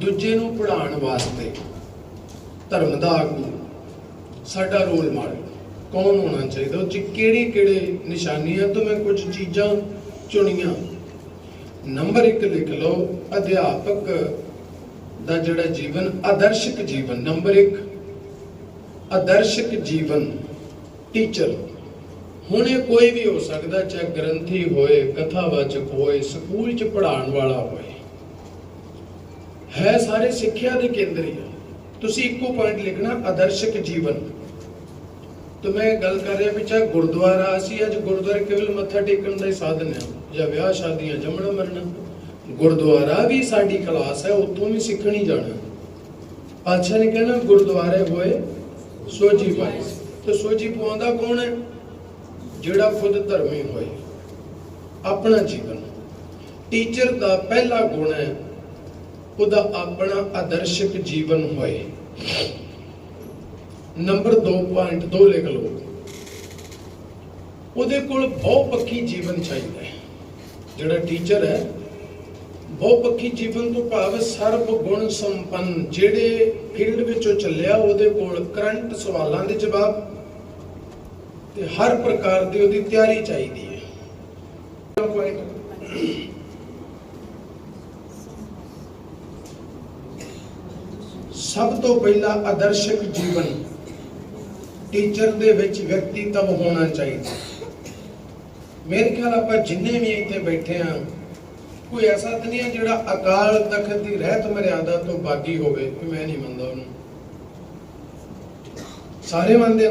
ਦੂਜੇ ਨੂੰ ਪੜ੍ਹਾਉਣ ਵਾਸਤੇ ਧਰਮ ਦਾ ਆਗੂ। ਸਾਡਾ ਰੋਲ ਮਾਡਲ ਕੌਣ ਹੋਣਾ ਚਾਹੀਦਾ? ਉਹ ਚ ਕਿਹੜੀ ਕਿਹੜੇ ਨਿਸ਼ਾਨੀਆਂ ਤੋਂ ਮੈਂ ਕੁਝ ਚੀਜ਼ਾਂ ਚੁਣੀਆਂ। ਨੰਬਰ 1 ਲਿਖ ਲਓ, ਅਧਿਆਪਕ ਦਾ ਜਿਹੜਾ ਜੀਵਨ, ਆਦਰਸ਼ਕ ਜੀਵਨ। ਨੰਬਰ 1 ਆਦਰਸ਼ਕ ਜੀਵਨ, ਟੀਚਰ। ਹੁਣ ਇਹ ਕੋਈ ਵੀ ਹੋ ਸਕਦਾ, ਚਾਹੇ ਗ੍ਰੰਥੀ ਹੋਏ, ਕਥਾਵਾਚਕ ਹੋਏ, ਸਕੂਲ 'ਚ ਪੜ੍ਹਾਉਣ ਵਾਲਾ ਹੋਏ। ਹੈ ਸਾਰੇ ਸਿੱਖਿਆ ਦੇ ਕੇਂਦਰ ਹੀ ਆ। ਤੁਸੀਂ ਇੱਕੋ ਪੁਆਇੰਟ ਲਿਖਣਾ, ਆਦਰਸ਼ਕ ਜੀਵਨ। ਤੇ ਮੈਂ ਗੱਲ ਕਰ ਰਿਹਾ ਵੀ ਗੁਰਦੁਆਰਾ ਅਸੀਂ ਅੱਜ ਗੁਰਦੁਆਰੇ ਕੇਵਲ ਮੱਥਾ ਟੇਕਣ ਦਾ ਹੀ ਸਾਧਨ ਹੈ ਜਾਂ ਵਿਆਹ ਸ਼ਾਦੀਆਂ, ਜੰਮਣਾ ਮਰਨਾ। ਗੁਰਦੁਆਰਾ ਵੀ ਸਾਡੀ ਕਲਾਸ ਹੈ ਉੱਥੋਂ ਵੀ ਸਿੱਖਣੀ ਜਾਣਾ। ਪਾਤਸ਼ਾਹ ਨੇ ਕਹਿਣਾ ਗੁਰਦੁਆਰੇ ਹੋਏ ਸੋਜੀ ਪਾਈ ਤੇ ਸੋਜੀ ਪਵਾਉਂਦਾ ਕੌਣ ਹੈ? ਜਿਹੜਾ ਖੁਦ ਧਰਮੀ ਹੋਏ। ਆਪਣਾ ਜੀਵਨ। ਟੀਚਰ ਦਾ ਪਹਿਲਾ ਗੁਣ ਹੈ ਉਹਦਾ ਆਪਣਾ ਆਦਰਸ਼ਕ ਜੀਵਨ ਹੋਏ। ਨੰਬਰ 2.2 ਲਿਖ ਲਓ। ਉਹਦੇ ਕੋਲ ਬਹੁਪੱਖੀ ਜੀਵਨ ਚਾਹੀਦਾ ਹੈ। ਜਿਹੜਾ ਟੀਚਰ ਹੈ ਬਹੁਪੱਖੀ ਜੀਵਨ ਤੋਂ ਭਾਵ ਸਰਬ ਗੁਣ ਸੰਪੰਨ, ਜਿਹੜੇ ਫੀਲਡ ਵਿੱਚੋਂ ਚੱਲਿਆ, ਉਹਦੇ ਕੋਲ ਕਰੰਟ ਸਵਾਲਾਂ ਦੇ ਜਵਾਬ ਤੇ ਹਰ ਪ੍ਰਕਾਰ ਦੀ ਉਹਦੀ ਤਿਆਰੀ ਚਾਹੀਦੀ ਹੈ। ਸਭ ਤੋਂ ਪਹਿਲਾਂ ਆਦਰਸ਼ਕ ਜੀਵਨ ਟੀਚਰ ਦੇ ਵਿੱਚ ਵਿਅਕਤੀਤਵ ਹੋਣਾ ਚਾਹੀਦਾ। ਮੇਰੇ ਖਿਆਲ ਆਪਾਂ ਜਿੰਨੇ ਵੀ ਇੱਥੇ ਬੈਠੇ ਆ ਕੋਈ ਐਸਾ ਤਾਂ ਨਹੀਂ ਜਿਹੜਾ ਅਕਾਲ ਤਖਤ ਦੀ ਰਹਿਤ ਮਰਿਆਦਾ ਤੋਂ ਬਾਗੀ ਹੋਵੇ ਕਿ ਮੈਂ ਨਹੀਂ ਮੰਨਦਾ ਉਹਨੂੰ। ਸਾਰੇ ਮੰਨਦੇ ਆ।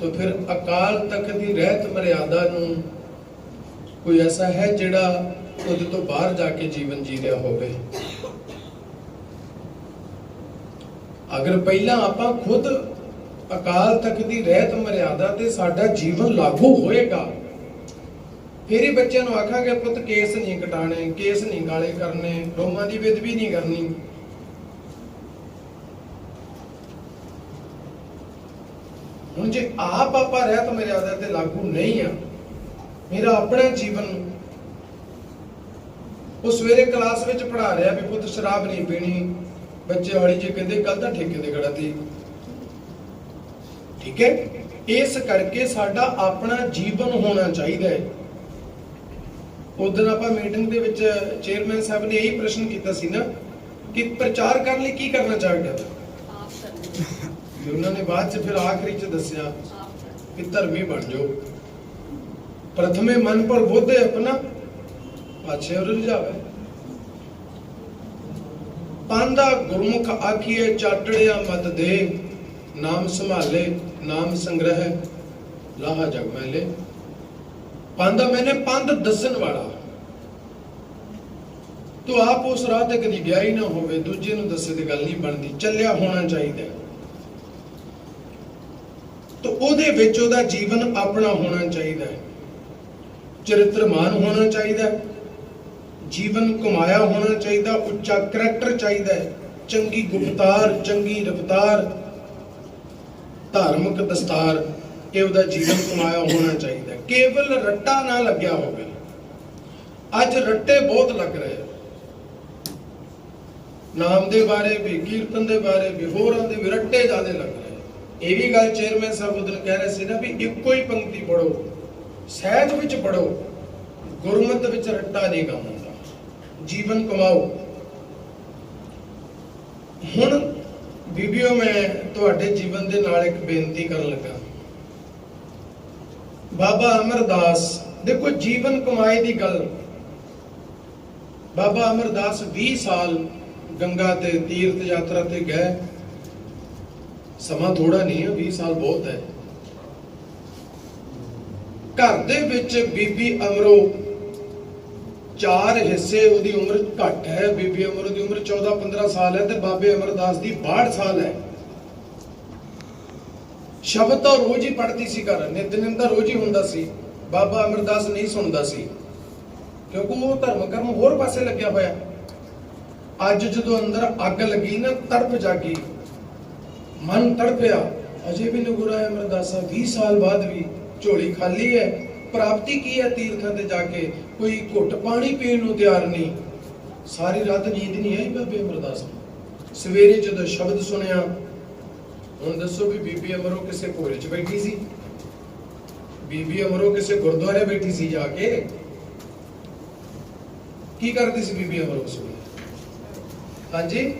ਤਾਂ ਫਿਰ ਅਕਾਲ ਤਖਤ ਦੀ ਰਹਿਤ ਮਰਿਆਦਾ ਨੂੰ ਕੋਈ ਐਸਾ ਹੈ ਜਿਹੜਾ ਉਹਦੇ ਤੋਂ ਬਾਹਰ ਜਾ ਕੇ ਜੀਵਨ ਜੀ ਰਿਹਾ ਹੋਵੇ? ਅਗਰ ਪਹਿਲਾਂ ਆਪਾਂ ਖੁਦ ਅਕਾਲ ਤਖਤ ਦੀ ਰਹਿਤ ਮਰਿਆਦਾ ਤੇ ਸਾਡਾ ਜੀਵਨ ਲਾਗੂ ਹੋਏਗਾ, ਫਿਰ ਹੀ ਬੱਚਿਆਂ ਨੂੰ ਆਖਾਂਗੇ, ਪੁੱਤ ਕੇਸ ਨਹੀਂ ਕਟਾਣੇ, ਕੇਸ ਨਹੀਂ ਗਾਲੇ ਕਰਨੇ, ਰੋਮਾਂ ਦੀ ਵਿਧਵੀ ਨਹੀਂ ਕਰਨੀ। ਹੁਣ ਜੇ ਆਪ ਆਪਾਂ ਰਹਿਤ ਮਰਿਆਦਾ ਤੇ ਲਾਗੂ ਨਹੀਂ ਆ, ਮੇਰਾ ਆਪਣਾ ਜੀਵਨ ਉਹ ਸਵੇਰੇ ਕਲਾਸ ਵਿੱਚ ਪੜ੍ਹਾ ਰਿਹਾ ਵੀ ਪੁੱਤ ਸ਼ਰਾਬ ਨਹੀਂ ਪੀਣੀ ਬੱਚੇ ਹੌਲੀ ਜਿਹੇ ਕਹਿੰਦੇ ਕੱਲ ਤਾਂ ਠੇਕੇ ਤੇ ਖੜਾ ਤੀ ਠੀਕ ਹੈ? ਇਸ ਕਰਕੇ ਸਾਡਾ ਆਪਣਾ ਜੀਵਨ ਹੋਣਾ ਚਾਹੀਦਾ ਹੈ। ਉਦੋਂ ਆਪਾਂ ਮੀਟਿੰਗ ਦੇ ਵਿੱਚ ਚੇਅਰਮੈਨ ਸਾਹਿਬ ਨੇ ਇਹੀ ਪ੍ਰਸ਼ਨ ਕੀਤਾ ਸੀ ਨਾ ਕਿ ਪ੍ਰਚਾਰ ਕਰਨ ਲਈ ਕੀ ਕਰਨਾ ਚਾਹੀਦਾ? ਤੇ ਉਹਨਾਂ ਨੇ ਬਾਅਦ ਚ ਫਿਰ ਆਖਰੀ ਚ ਦੱਸਿਆ ਕਿ ਧਰਮੀ ਬਣ ਜਾਓ। ਪ੍ਰਥਮੇ ਮਨ ਪਰ ਬੋਧੇ ਆਪਣਾ ਪਾਛੇ ਉਰਲ ਜਾਵੇ ਪਾਂਦਾ ਗੁਰਮੁਖ ਆਖੀਏ ਚਾਟੜਿਆ ਮਤ ਦੇ। ਨਾਮ ਸੰਭਾਲੇ, ਨਾਮ ਸੰਗ੍ਰਹਿ, ਲਾਹਾ ਜਗ ਮੈਲੇ ਪਾਂਦਾ ਮੈਨੇ ਪੰਧ ਦੱਸਣ ਵਾਲਾ। ਤੂੰ ਆਪ ਉਸ ਰਾਹ ਤੇ ਕਦੀ ਗਿਆ ਹੀ ਨਾ ਹੋਵੇ, ਦੂਜੇ ਨੂੰ ਦੱਸੇ ਤੇ ਗੱਲ ਨਹੀਂ ਬਣਦੀ, ਚੱਲਿਆ ਹੋਣਾ ਚਾਹੀਦਾ ਹੈ। ਉਹਦੇ ਵਿੱਚ ਉਹਦਾ ਜੀਵਨ ਆਪਣਾ ਹੋਣਾ ਚਾਹੀਦਾ ਹੈ। ਚਰਿੱਤਰਮਾਨ ਹੋਣਾ ਚਾਹੀਦਾ ਹੈ। ਜੀਵਨ ਕਮਾਇਆ ਹੋਣਾ ਚਾਹੀਦਾ, ਉੱਚਾ ਕਰੈਕਟਰ ਚਾਹੀਦਾ ਹੈ। ਚੰਗੀ ਗੁਪਤਾਰ ਚੰਗੀ ਰਫਤਾਰ, ਧਾਰਮਿਕ ਦਸਤਾਰ, ਇਹ ਉਹਦਾ ਜੀਵਨ ਕਮਾਇਆ ਹੋਣਾ ਚਾਹੀਦਾ ਕੇਵਲ ਰੱਟਾ ਨਾ ਲੱਗਿਆ ਹੋਵੇ। ਅੱਜ ਰੱਟੇ ਬਹੁਤ ਲੱਗ ਰਹੇ ਨਾਮ ਦੇ ਬਾਰੇ ਵੀ, ਕੀਰਤਨ ਦੇ ਬਾਰੇ ਵੀ, ਹੋਰਾਂ ਦੇ ਵੀ ਰੱਟੇ ਜ਼ਿਆਦਾ ਲੱਗ ਰਹੇ ਇਹ ਵੀ ਗੱਲ ਚੇਅਰਮੈਨ ਸਾਹਿਬ ਉਦੋਂ ਕਹਿ ਰਹੇ ਸੀ ਨਾ ਵੀ ਇੱਕੋ ਹੀ ਪੰਕਤੀ ਪੜੋ ਸਹਿਜ ਵਿੱਚ ਪੜੋ ਗੁਰਮਤ ਵਿੱਚ ਰੱਟਾ ਨਹੀਂ ਕੰਮ ਜੀਵਨ ਕਮਾਓ। ਹੁਣ ਬੀਬੀਓ ਮੈਂ ਤੁਹਾਡੇ ਜੀਵਨ ਦੇ ਨਾਲ ਇੱਕ ਬੇਨਤੀ ਕਰਨ ਲੱਗਾ। ਬਾਬਾ ਅਮਰਦਾਸ, ਦੇਖੋ ਜੀਵਨ ਕਮਾਏ ਦੀ ਗੱਲ। ਬਾਬਾ ਅਮਰਦਾਸ 20 ਸਾਲ ਗੰਗਾ ਤੇ ਤੀਰਥ ਯਾਤਰਾ ਤੇ ਗਏ। ਸਮਾਂ ਥੋੜਾ ਨਹੀਂ ਹੈ 20 ਸਾਲ ਬਹੁਤ ਹੈ। ਘਰ ਦੇ ਵਿੱਚ ਬੀਬੀ ਅਮਰੋ ਚਾਰ ਹਿੱਸੇ ਉਹਦੀ ਉਮਰ ਘੱਟ ਹੈ, ਬੀਬੀ ਅਮਰ ਦੀ ਉਮਰ 14 15 ਸਾਲ ਹੈ ਤੇ ਬਾਬੇ ਅਮਰਦਾਸ ਦੀ 62 ਸਾਲ ਹੈ। ਸ਼ਬਦ ਤਾਂ ਰੋਜ਼ ਹੀ ਪੜ੍ਹਦੀ ਸੀ ਘਰ ਨਿਤਨੇਮ ਤਾਂ ਰੋਜ਼ ਹੀ ਹੁੰਦਾ ਸੀ। ਬਾਬਾ ਅਮਰਦਾਸ ਨਹੀਂ ਸੁਣਦਾ ਸੀ, ਕਿਉਂਕਿ ਉਹ ਧਰਮ ਕਰਮ ਹੋਰ ਪਾਸੇ ਲੱਗਿਆ ਹੋਇਆ। ਅੱਜ ਜਦੋਂ ਅੰਦਰ ਅੱਗ ਲੱਗੀ ਨਾ, ਤੜਪ ਜਾਗੀ। ਮਨ ਤੜਪਿਆ, ਅਜੇ ਵੀ ਨਗੁਰਾ ਹੈ ਅਮਰਦਾਸਾ 20 ਸਾਲ ਬਾਅਦ ਵੀ ਝੋਲੀ ਖਾਲੀ ਹੈ। ਪ੍ਰਾਪਤੀ ਕੀ ਹੈ ਤੀਰਥਾਂ ਤੇ ਜਾ ਕੇ? ਕੋਈ ਘੁੱਟ ਪਾਣੀ ਪੀਣ ਨੂੰ ਤਿਆਰ ਨਹੀਂ। ਸਾਰੀ ਰਾਤ ਨੀਂਦ ਨਹੀਂ ਆਈ ਬਾਬੇ ਅਮਰਦਾਸ ਸਵੇਰੇ ਜਦੋਂ ਸ਼ਬਦ ਸੁਣਿਆ, ਹੁਣ ਦੱਸੋ ਵੀ ਬੀਬੀ ਅਮਰੋ ਕਿਸੇ ਘੋੜੇ 'ਚ ਬੈਠੀ ਸੀ? ਬੀਬੀ ਅਮਰੋ ਕਿਸੇ ਗੁਰਦੁਆਰੇ ਬੈਠੀ ਸੀ ਜਾ ਕੇ? ਕੀ ਕਰਦੀ ਸੀ ਬੀਬੀ ਅਮਰੋ ਉਸ ਵੇਲੇ? ਹਾਂਜੀ?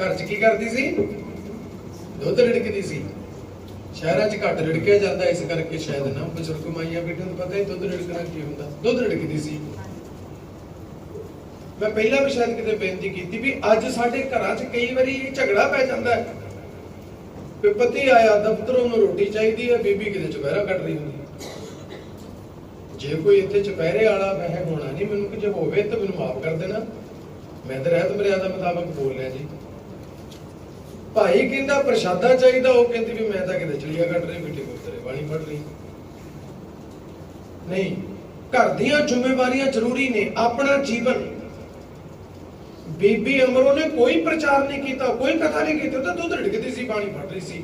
ਘਰ 'ਚ ਕੀ ਕਰਦੀ ਸੀ? ਦੁੱਧ ਰਿੜਕਦੀ ਸੀ? ਸ਼ਹਿਰਾਂ 'ਚ ਘੱਟ ਰਿੜਕਿਆ ਜਾਂਦਾ, ਇਸ ਕਰਕੇ ਸ਼ਾਇਦ ਨਾ ਬਜ਼ੁਰਗ ਮਾਈਆਂ ਬੇਟੇ ਨੂੰ ਪਤਾ ਹੀ ਦੁੱਧ ਰਿੜਕਣਾ ਕੀ ਹੁੰਦਾ। ਦੁੱਧ ਰਿੜਕਦੀ ਸੀ। ਮੈਂ ਪਹਿਲਾਂ ਵੀ ਸ਼ਾਇਦ ਕਿਤੇ ਬੇਨਤੀ ਕੀਤੀ ਵੀ ਅੱਜ ਸਾਡੇ ਘਰਾਂ 'ਚ ਕਈ ਵਾਰੀ ਝਗੜਾ ਪੈ ਜਾਂਦਾ ਹੈ। ਵੀ ਪਤੀ ਆਇਆ, ਦਫ਼ਤਰੋਂ ਨੂੰ ਰੋਟੀ ਚਾਹੀਦੀ ਹੈ, ਬੀਬੀ ਕਿਤੇ ਚੁਪਹਿਰਾ ਕੱਟ ਰਹੀ ਹੁੰਦੀ ਜੇ ਕੋਈ ਇੱਥੇ ਚੁਪਹਿਰੇ ਵਾਲਾ ਵਹਿ ਹੋਣਾ ਨਹੀਂ, ਮੈਨੂੰ ਕਿ ਜੇ ਹੋਵੇ ਤਾਂ ਮੈਨੂੰ ਮਾਫ ਕਰ ਦੇਣਾ। ਮੈਂ ਤਾਂ ਰਹਿਤ ਮਰਿਆਦਾ ਮੁਤਾਬਕ ਬੋਲ ਰਿਹਾ ਜੀ। ਭਾਈ ਕਹਿੰਦਾ ਪ੍ਰਸ਼ਾਦਾ ਚਾਹੀਦਾ, ਉਹ ਕਹਿੰਦੀ ਵੀ ਮੈਂ ਤਾਂ ਕਿਤੇ ਚਲੀਆ ਕੱਢ ਰਹੀ ਬੇਟੀ ਕੋਤਰੇ ਵਾਲੀ ਪੜ ਰਹੀ ਨਹੀਂ, ਘਰ ਦੀਆਂ ਜ਼ਿੰਮੇਵਾਰੀਆਂ ਜ਼ਰੂਰੀ ਨੇ, ਆਪਣਾ ਜੀਵਨ। ਬੀਬੀ ਅਮਰੋ ਨੇ ਕੋਈ ਪ੍ਰਚਾਰ ਨਹੀਂ ਕੀਤਾ, ਕੋਈ ਕਥਾ ਨਹੀਂ ਕੀਤੀ ਤਾਂ ਦੁੱਧ ਰਿੜਕਦੀ ਸੀ ਪਾਣੀ ਫੜ ਰਹੀ ਸੀ।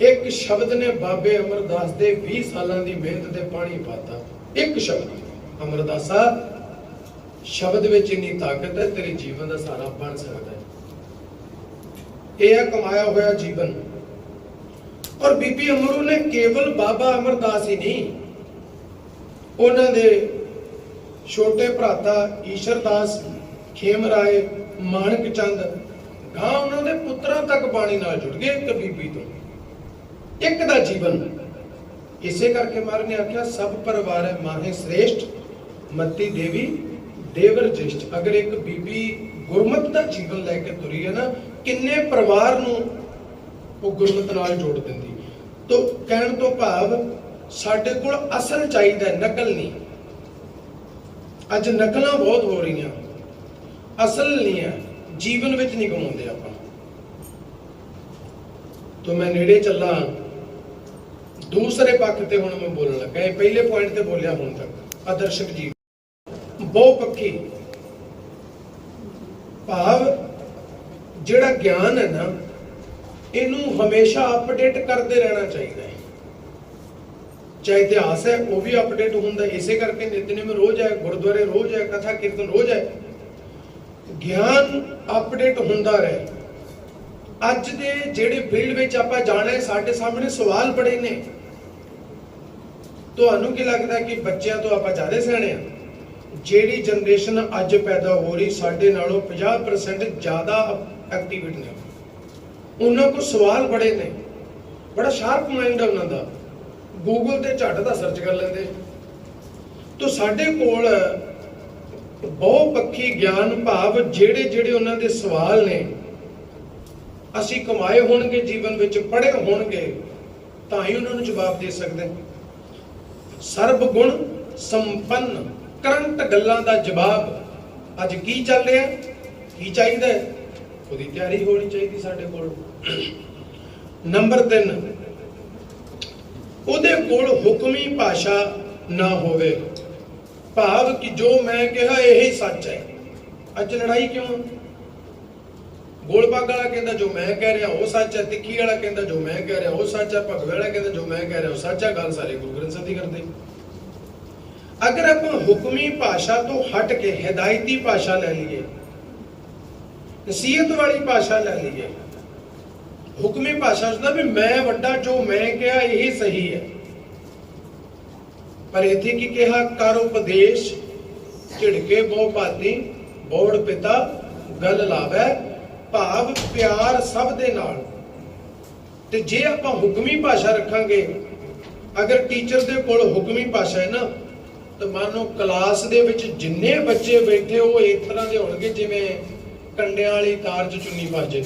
ਇੱਕ ਸ਼ਬਦ ਨੇ ਬਾਬੇ ਅਮਰਦਾਸ ਦੇ 20 ਸਾਲਾਂ ਦੀ ਮਿਹਨਤ ਤੇ ਪਾਣੀ ਪਾਤਾ। ਇੱਕ ਸ਼ਬਦ। ਅਮਰਦਾਸਾ, ਸ਼ਬਦ ਵਿੱਚ ਇੰਨੀ ਤਾਕਤ ਹੈ, ਤੇਰੇ ਜੀਵਨ ਦਾ ਸਾਰਾ ਬਣ ਸਕਦਾ ਇਹ ਹੈ ਕਮਾਇਆ ਹੋਇਆ ਜੀਵਨ। ਔਰ ਬੀਬੀ ਅਮਰੂ ਨੇ ਕੇਵਲ ਬਾਬਾ ਅਮਰਦਾਸ ਹੀ ਨਹੀਂ, ਉਹਨਾਂ ਦੇ ਛੋਟੇ ਭਰਾਤਾ ਈਸ਼ਰਦਾਸ, ਖੇਮਰਾਏ ਮਾਨਕ ਚੰਦ ਗਾਂ ਉਹਨਾਂ ਦੇ ਪੁੱਤਰਾਂ ਤੱਕ ਬਾਣੀ ਨਾਲ ਜੁੜ ਗਏ ਇੱਕ ਬੀਬੀ ਤੋਂ। ਇੱਕ ਦਾ ਜੀਵਨ। ਇਸੇ ਕਰਕੇ ਮਹਾਰਾਜ ਨੇ ਆਖਿਆ, ਸਭ ਪਰਿਵਾਰ ਹੈ, ਮਾਹੇ ਸ੍ਰੇਸ਼ਟ, ਮੱਤੀ ਦੇਵੀ, ਦੇਵਰ ਜਿਸ਼ਟ ਅਗਰ ਇੱਕ ਬੀਬੀ ਗੁਰਮਤ ਦਾ ਜੀਵਨ ਲੈ ਕੇ ਤੁਰੀ ਹੈ ਨਾ ਕਿੰਨੇ ਪਰਿਵਾਰ ਨੂੰ ਉਹ ਗੁਰਮਤ ਨਾਲ ਜੋੜ ਦਿੰਦੀ। ਤੋ ਕਹਿਣ ਤੋਂ ਭਾਵ ਸਾਡੇ ਕੋਲ ਅਸਲ ਚਾਹੀਦਾ ਨਕਲ ਨਹੀਂ। ਅੱਜ ਨਕਲਾਂ ਬਹੁਤ ਹੋ ਰਹੀਆਂ। ਅਸਲ ਨਹੀਂ ਹੈ, ਜੀਵਨ ਵਿੱਚ ਨਹੀਂ ਕਮਾਉਂਦੇ ਆਪਾਂ। ਤੋ ਮੈਂ ਨੇੜੇ ਚੱਲਾਂ। ਦੂਸਰੇ ਪੱਖ ਤੇ ਹੁਣ ਮੈਂ ਬੋਲਣ ਲੱਗਾ। ਇਹ ਪਹਿਲੇ ਪੁਆਇੰਟ ਤੇ ਬੋਲਿਆ ਹੁਣ ਤੱਕ। ਆਦਰਸ਼ਕ ਜੀਵ ਬਹੁ ਪੱਖੀ ਭਾਵ ਜਿਹੜਾ ਗਿਆਨ ਹੈ ਨਾ, ਇਹਨੂੰ ਹਮੇਸ਼ਾ ਅਪਡੇਟ ਕਰਦੇ ਰਹਿਣਾ ਚਾਹੀਦਾ ਹੈ। ਚਾਹੇ ਇਤਿਹਾਸ ਹੈ, ਉਹ ਵੀ ਅਪਡੇਟ ਹੁੰਦਾ ਇਸੇ ਕਰਕੇ ਨਿਤਨੇਮ ਰੋਜ਼ ਹੈ, ਗੁਰਦੁਆਰੇ ਰੋਜ਼ ਹੈ, ਕਥਾ ਕੀਰਤਨ ਰੋਜ਼ ਹੈ। ਗਿਆਨ ਅਪਡੇਟ ਹੁੰਦਾ ਰਹੇ। ਅੱਜ ਦੇ ਜਿਹੜੇ ਫੀਲਡ ਵਿੱਚ ਆਪਾਂ ਜਾਣਾ ਸਾਡੇ ਸਾਹਮਣੇ ਸਵਾਲ ਬੜੇ ਨੇ। ਤੁਹਾਨੂੰ ਕੀ ਲੱਗਦਾ ਕਿ ਬੱਚਿਆਂ ਤੋਂ ਆਪਾਂ ਜ਼ਿਆਦਾ ਸਿਆਣੇ ਆ? ਜਿਹੜੀ ਜਨਰੇਸ਼ਨ ਅੱਜ ਪੈਦਾ ਹੋ ਰਹੀ, ਸਾਡੇ ਨਾਲੋਂ 50% ਜ਼ਿਆਦਾ ਐਕਟੀਵਿਟੀ ਨੇ। ਉਹਨਾਂ ਕੋਲ ਸਵਾਲ ਬੜੇ ਨੇ। ਬੜਾ ਸ਼ਾਰਪ ਮਾਈਂਡ ਹੈ ਉਹਨਾਂ ਦਾ। ਗੂਗਲ ਤੇ ਝੱਟ ਦਾ ਸਰਚ ਕਰ ਲੈਂਦੇ। ਤੋ ਸਾਡੇ ਕੋਲ ਬਹੁ ਪੱਖੀ ਗਿਆਨ ਭਾਵ ਜਿਹੜੇ ਜਿਹੜੇ ਉਹਨਾਂ ਦੇ ਸਵਾਲ ਨੇ, ਅਸੀਂ ਕਮਾਏ ਹੋਣਗੇ, ਜੀਵਨ ਵਿੱਚ ਪੜ੍ਹੇ ਹੋਣਗੇ, ਤਾਂ ਹੀ ਉਹਨਾਂ ਨੂੰ ਜਵਾਬ ਦੇ ਸਕਦੇ ਸਰਬ ਗੁਣ ਸੰਪੰਨ, ਕਰੰਟ ਗੱਲਾਂ ਦਾ ਜਵਾਬ ਅੱਜ ਕੀ ਚੱਲ ਰਿਹਾ? ਕੀ ਚਾਹੀਦਾ ਹੈ? ਉਹਦੀ ਤਿਆਰੀ ਹੋਣੀ ਚਾਹੀਦੀ ਸਾਡੇ ਕੋਲ। ਨੰਬਰ 3 ਉਹਦੇ ਕੋਲ ਹੁਕਮੀ ਭਾਸ਼ਾ ਨਾ ਹੋਵੇ। ਭਾਵ ਕਿ ਜੋ ਮੈਂ ਕਿਹਾ ਇਹੀ ਸੱਚ ਹੈ। ਅੱਜ ਲੜਾਈ ਕਿਉਂ? ਹੈ? ਵਾਲਾ ਕਹਿੰਦਾ, ਜੋ ਮੈਂ ਕਹਿ ਰਿਹਾ ਉਹ ਸੱਚ ਹੈ। ਤਿੱਖੀ ਵਾਲਾ ਕਹਿੰਦਾ, ਜੋ ਮੈਂ ਕਹਿ ਰਿਹਾ ਉਹ ਸੱਚ ਹੈ। ਭਗਵੇ ਵਾਲਾ ਕਹਿੰਦਾ, ਜੋ ਮੈਂ ਕਹਿ ਰਿਹਾ ਉਹ ਸੱਚ ਹੈ। ਗੱਲ ਸਾਰੇ ਗੁਰੂ ਗ੍ਰੰਥ ਸਾਹਿਬ ਦੀ ਕਰਦੇ। ਅਗਰ ਆਪਾਂ ਹੁਕਮੀ ਭਾਸ਼ਾ ਤੋਂ ਹਟ ਕੇ ਹਦਾਇਤੀ ਭਾਸ਼ਾ ਲੈ ਲਈਏ ਨਸੀਹਤ ਵਾਲੀ ਭਾਸ਼ਾ ਲੈ ਲਈਏ ਹੁਕਮੀ ਭਾਸ਼ਾ ਉਸਦਾ ਵੀ ਮੈਂ ਵੱਡਾ, ਜੋ ਮੈਂ ਕਿਹਾ ਇਹ ਸਹੀ ਹੈ। ਪਰ ਇੱਥੇ ਕੀ ਕਿਹਾ? ਕਰ ਉਪਦੇਸ਼, ਝਿੜਕੇ ਬਹੁ ਭਾਤੀ ਬੋੜ ਪਿਤਾ, ਗੱਲ ਲਾਵੇ, ਭਾਵ ਪਿਆਰ ਸਭ ਦੇ ਨਾਲ। ਤੇ ਜੇ ਆਪਾਂ ਹੁਕਮੀ ਭਾਸ਼ਾ ਰੱਖਾਂਗੇ, ਅਗਰ ਟੀਚਰ ਦੇ ਕੋਲ ਹੁਕਮੀ ਭਾਸ਼ਾ ਹੈ ਨਾ, ਤਾਂ ਮੰਨ ਲਓ ਕਲਾਸ ਦੇ ਵਿੱਚ ਜਿੰਨੇ ਬੱਚੇ ਬੈਠੇ ਉਹ ਇਸ ਤਰ੍ਹਾਂ ਦੇ ਹੋਣਗੇ ਜਿਵੇਂ ਕੰਡਿਆਂ ਵਾਲੀ ਤਾਰ 'ਚ ਚੁੰਨੀ ਫਸ ਜੇ।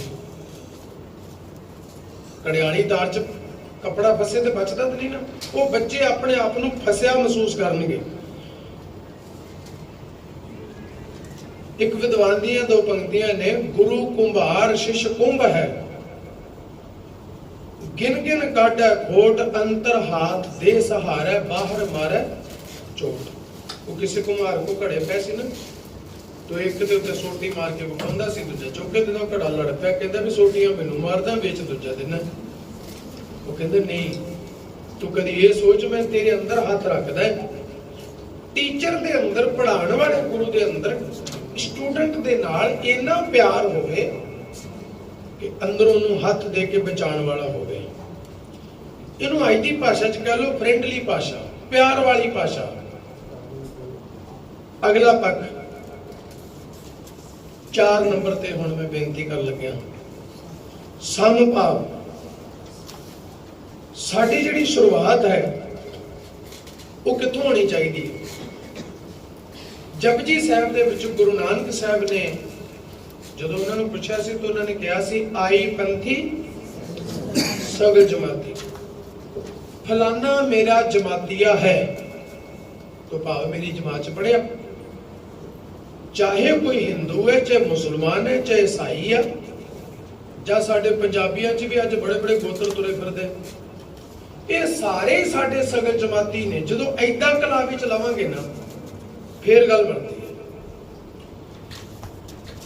ਕੜਿਆਲੀ ਤਾਰ 'ਚ ਕੱਪੜਾ ਫਸੇ ਤੇ ਬਚਦਾ ਤਾਂ ਨਹੀਂ ਨਾ। ਉਹ ਬੱਚੇ ਆਪਣੇ ਆਪ ਨੂੰ ਫਸਿਆ ਮਹਿਸੂਸ ਕਰਨਗੇ। ਇੱਕ ਵਿਦਵਾਨ ਦੀਆਂ ਦੋ ਪੰਕਤੀਆਂ ਨੇ, ਗੁਰੂ ਕੁੰਭਾਰ ਸ਼ਿਸ਼ ਕੁੰਭ ਹੈ। ਗਿਨ ਗਿਨ ਕਾਢੈ ਖੋਟ ਅੰਤਰ ਹਾਥ ਦੇ ਸਹਾਰੇ ਬਾਹਰ ਮਾਰੇ ਚੋਟ। ਉਹ ਕਿਸੇ ਕੁਮਾਰ ਕੋ ਘੜੇ ਪੈ ਸੀ ਨਾ। ਤੋ ਇੱਕ ਦੇ ਉੱਤੇ ਸੋਟੀ ਮਾਰ ਕੇ ਵਿਖਾਉਂਦਾ ਸੀ, ਦੂਜਾ ਚੌਕੇ ਤੇ ਉਹ ਘੜਾ ਲੜ ਪਿਆ ਕਹਿੰਦਾ ਵੀ ਸੋਟੀਆਂ ਮੈਨੂੰ ਮਾਰਦਾ, ਵਿੱਚ ਦੂਜਾ ਦਿਨ। ਉਹ ਕਹਿੰਦਾ, ਨਹੀਂ, ਤੂੰ ਕਦੀ ਇਹ ਸੋਚ ਮੈਂ ਤੇਰੇ ਅੰਦਰ ਹੱਥ ਰੱਖਦਾ ਟੀਚਰ ਦੇ ਅੰਦਰ ਪੜਾਉਣ ਵਾਲੇ ਗੁਰੂ ਦੇ ਅੰਦਰ ਸਟੂਡੈਂਟ ਦੇ ਨਾਲ ਇੰਨਾ ਪਿਆਰ ਹੋਵੇ ਕਿ ਅੰਦਰੋਂ ਨੂੰ ਹੱਥ ਦੇ ਕੇ ਬਚਾਉਣ ਵਾਲਾ ਹੋਵੇ। ਇਹਨੂੰ ਅੱਜ ਦੀ ਭਾਸ਼ਾ 'ਚ ਕਹ ਲਓ ਫ੍ਰੈਂਡਲੀ ਭਾਸ਼ਾ, ਪਿਆਰ ਵਾਲੀ ਭਾਸ਼ਾ। ਅਗਲਾ ਪੱਖ 4 ਨੰਬਰ ਤੇ ਹੁਣ ਮੈਂ ਬੇਨਤੀ ਕਰਨ ਲੱਗਿਆ। ਸਮਭਾਵ ਸਾਡੀ ਜਿਹੜੀ ਸ਼ੁਰੂਆਤ ਹੈ, ਉਹ ਕਿੱਥੋਂ ਹੋਣੀ ਚਾਹੀਦੀ ਹੈ? ਜਪਜੀ ਸਾਹਿਬ ਦੇ ਵਿੱਚ ਗੁਰੂ ਨਾਨਕ ਸਾਹਿਬ ਨੇ ਜਦੋਂ ਉਹਨਾਂ ਨੂੰ ਪੁੱਛਿਆ ਸੀ ਤਾਂ ਉਹਨਾਂ ਨੇ ਕਿਹਾ ਸੀ, ਆਈ ਪੰਥੀ, ਸਗਲ ਜਮਾਤੀ। ਫਲਾਨਾ ਮੇਰਾ ਜਮਾਤੀਆ ਹੈ। ਤੋ ਭਾਵ ਮੇਰੀ ਜਮਾਤ ਚ ਪੜਿਆ ਚਾਹੇ ਕੋਈ ਹਿੰਦੂ ਹੈ, ਚਾਹੇ ਮੁਸਲਮਾਨ ਹੈ, ਚਾਹੇ ਈਸਾਈ ਹੈ ਜਾਂ ਸਾਡੇ ਪੰਜਾਬੀਆਂ ਚ ਵੀ ਅੱਜ ਬੜੇ ਬੜੇ ਗੋਤਰ ਤੁਰੇ ਫਿਰਦੇ। ਇਹ ਸਾਰੇ ਸਾਡੇ ਸਗਲ ਜਮਾਤੀ ਨੇ। ਜਦੋਂ ਐਦਾਂ ਕਲਾ ਵਿੱਚ ਲਾਵਾਂਗੇ ਨਾ, ਫੇਰ ਗੱਲ ਬਣਦੀ ਹੈ।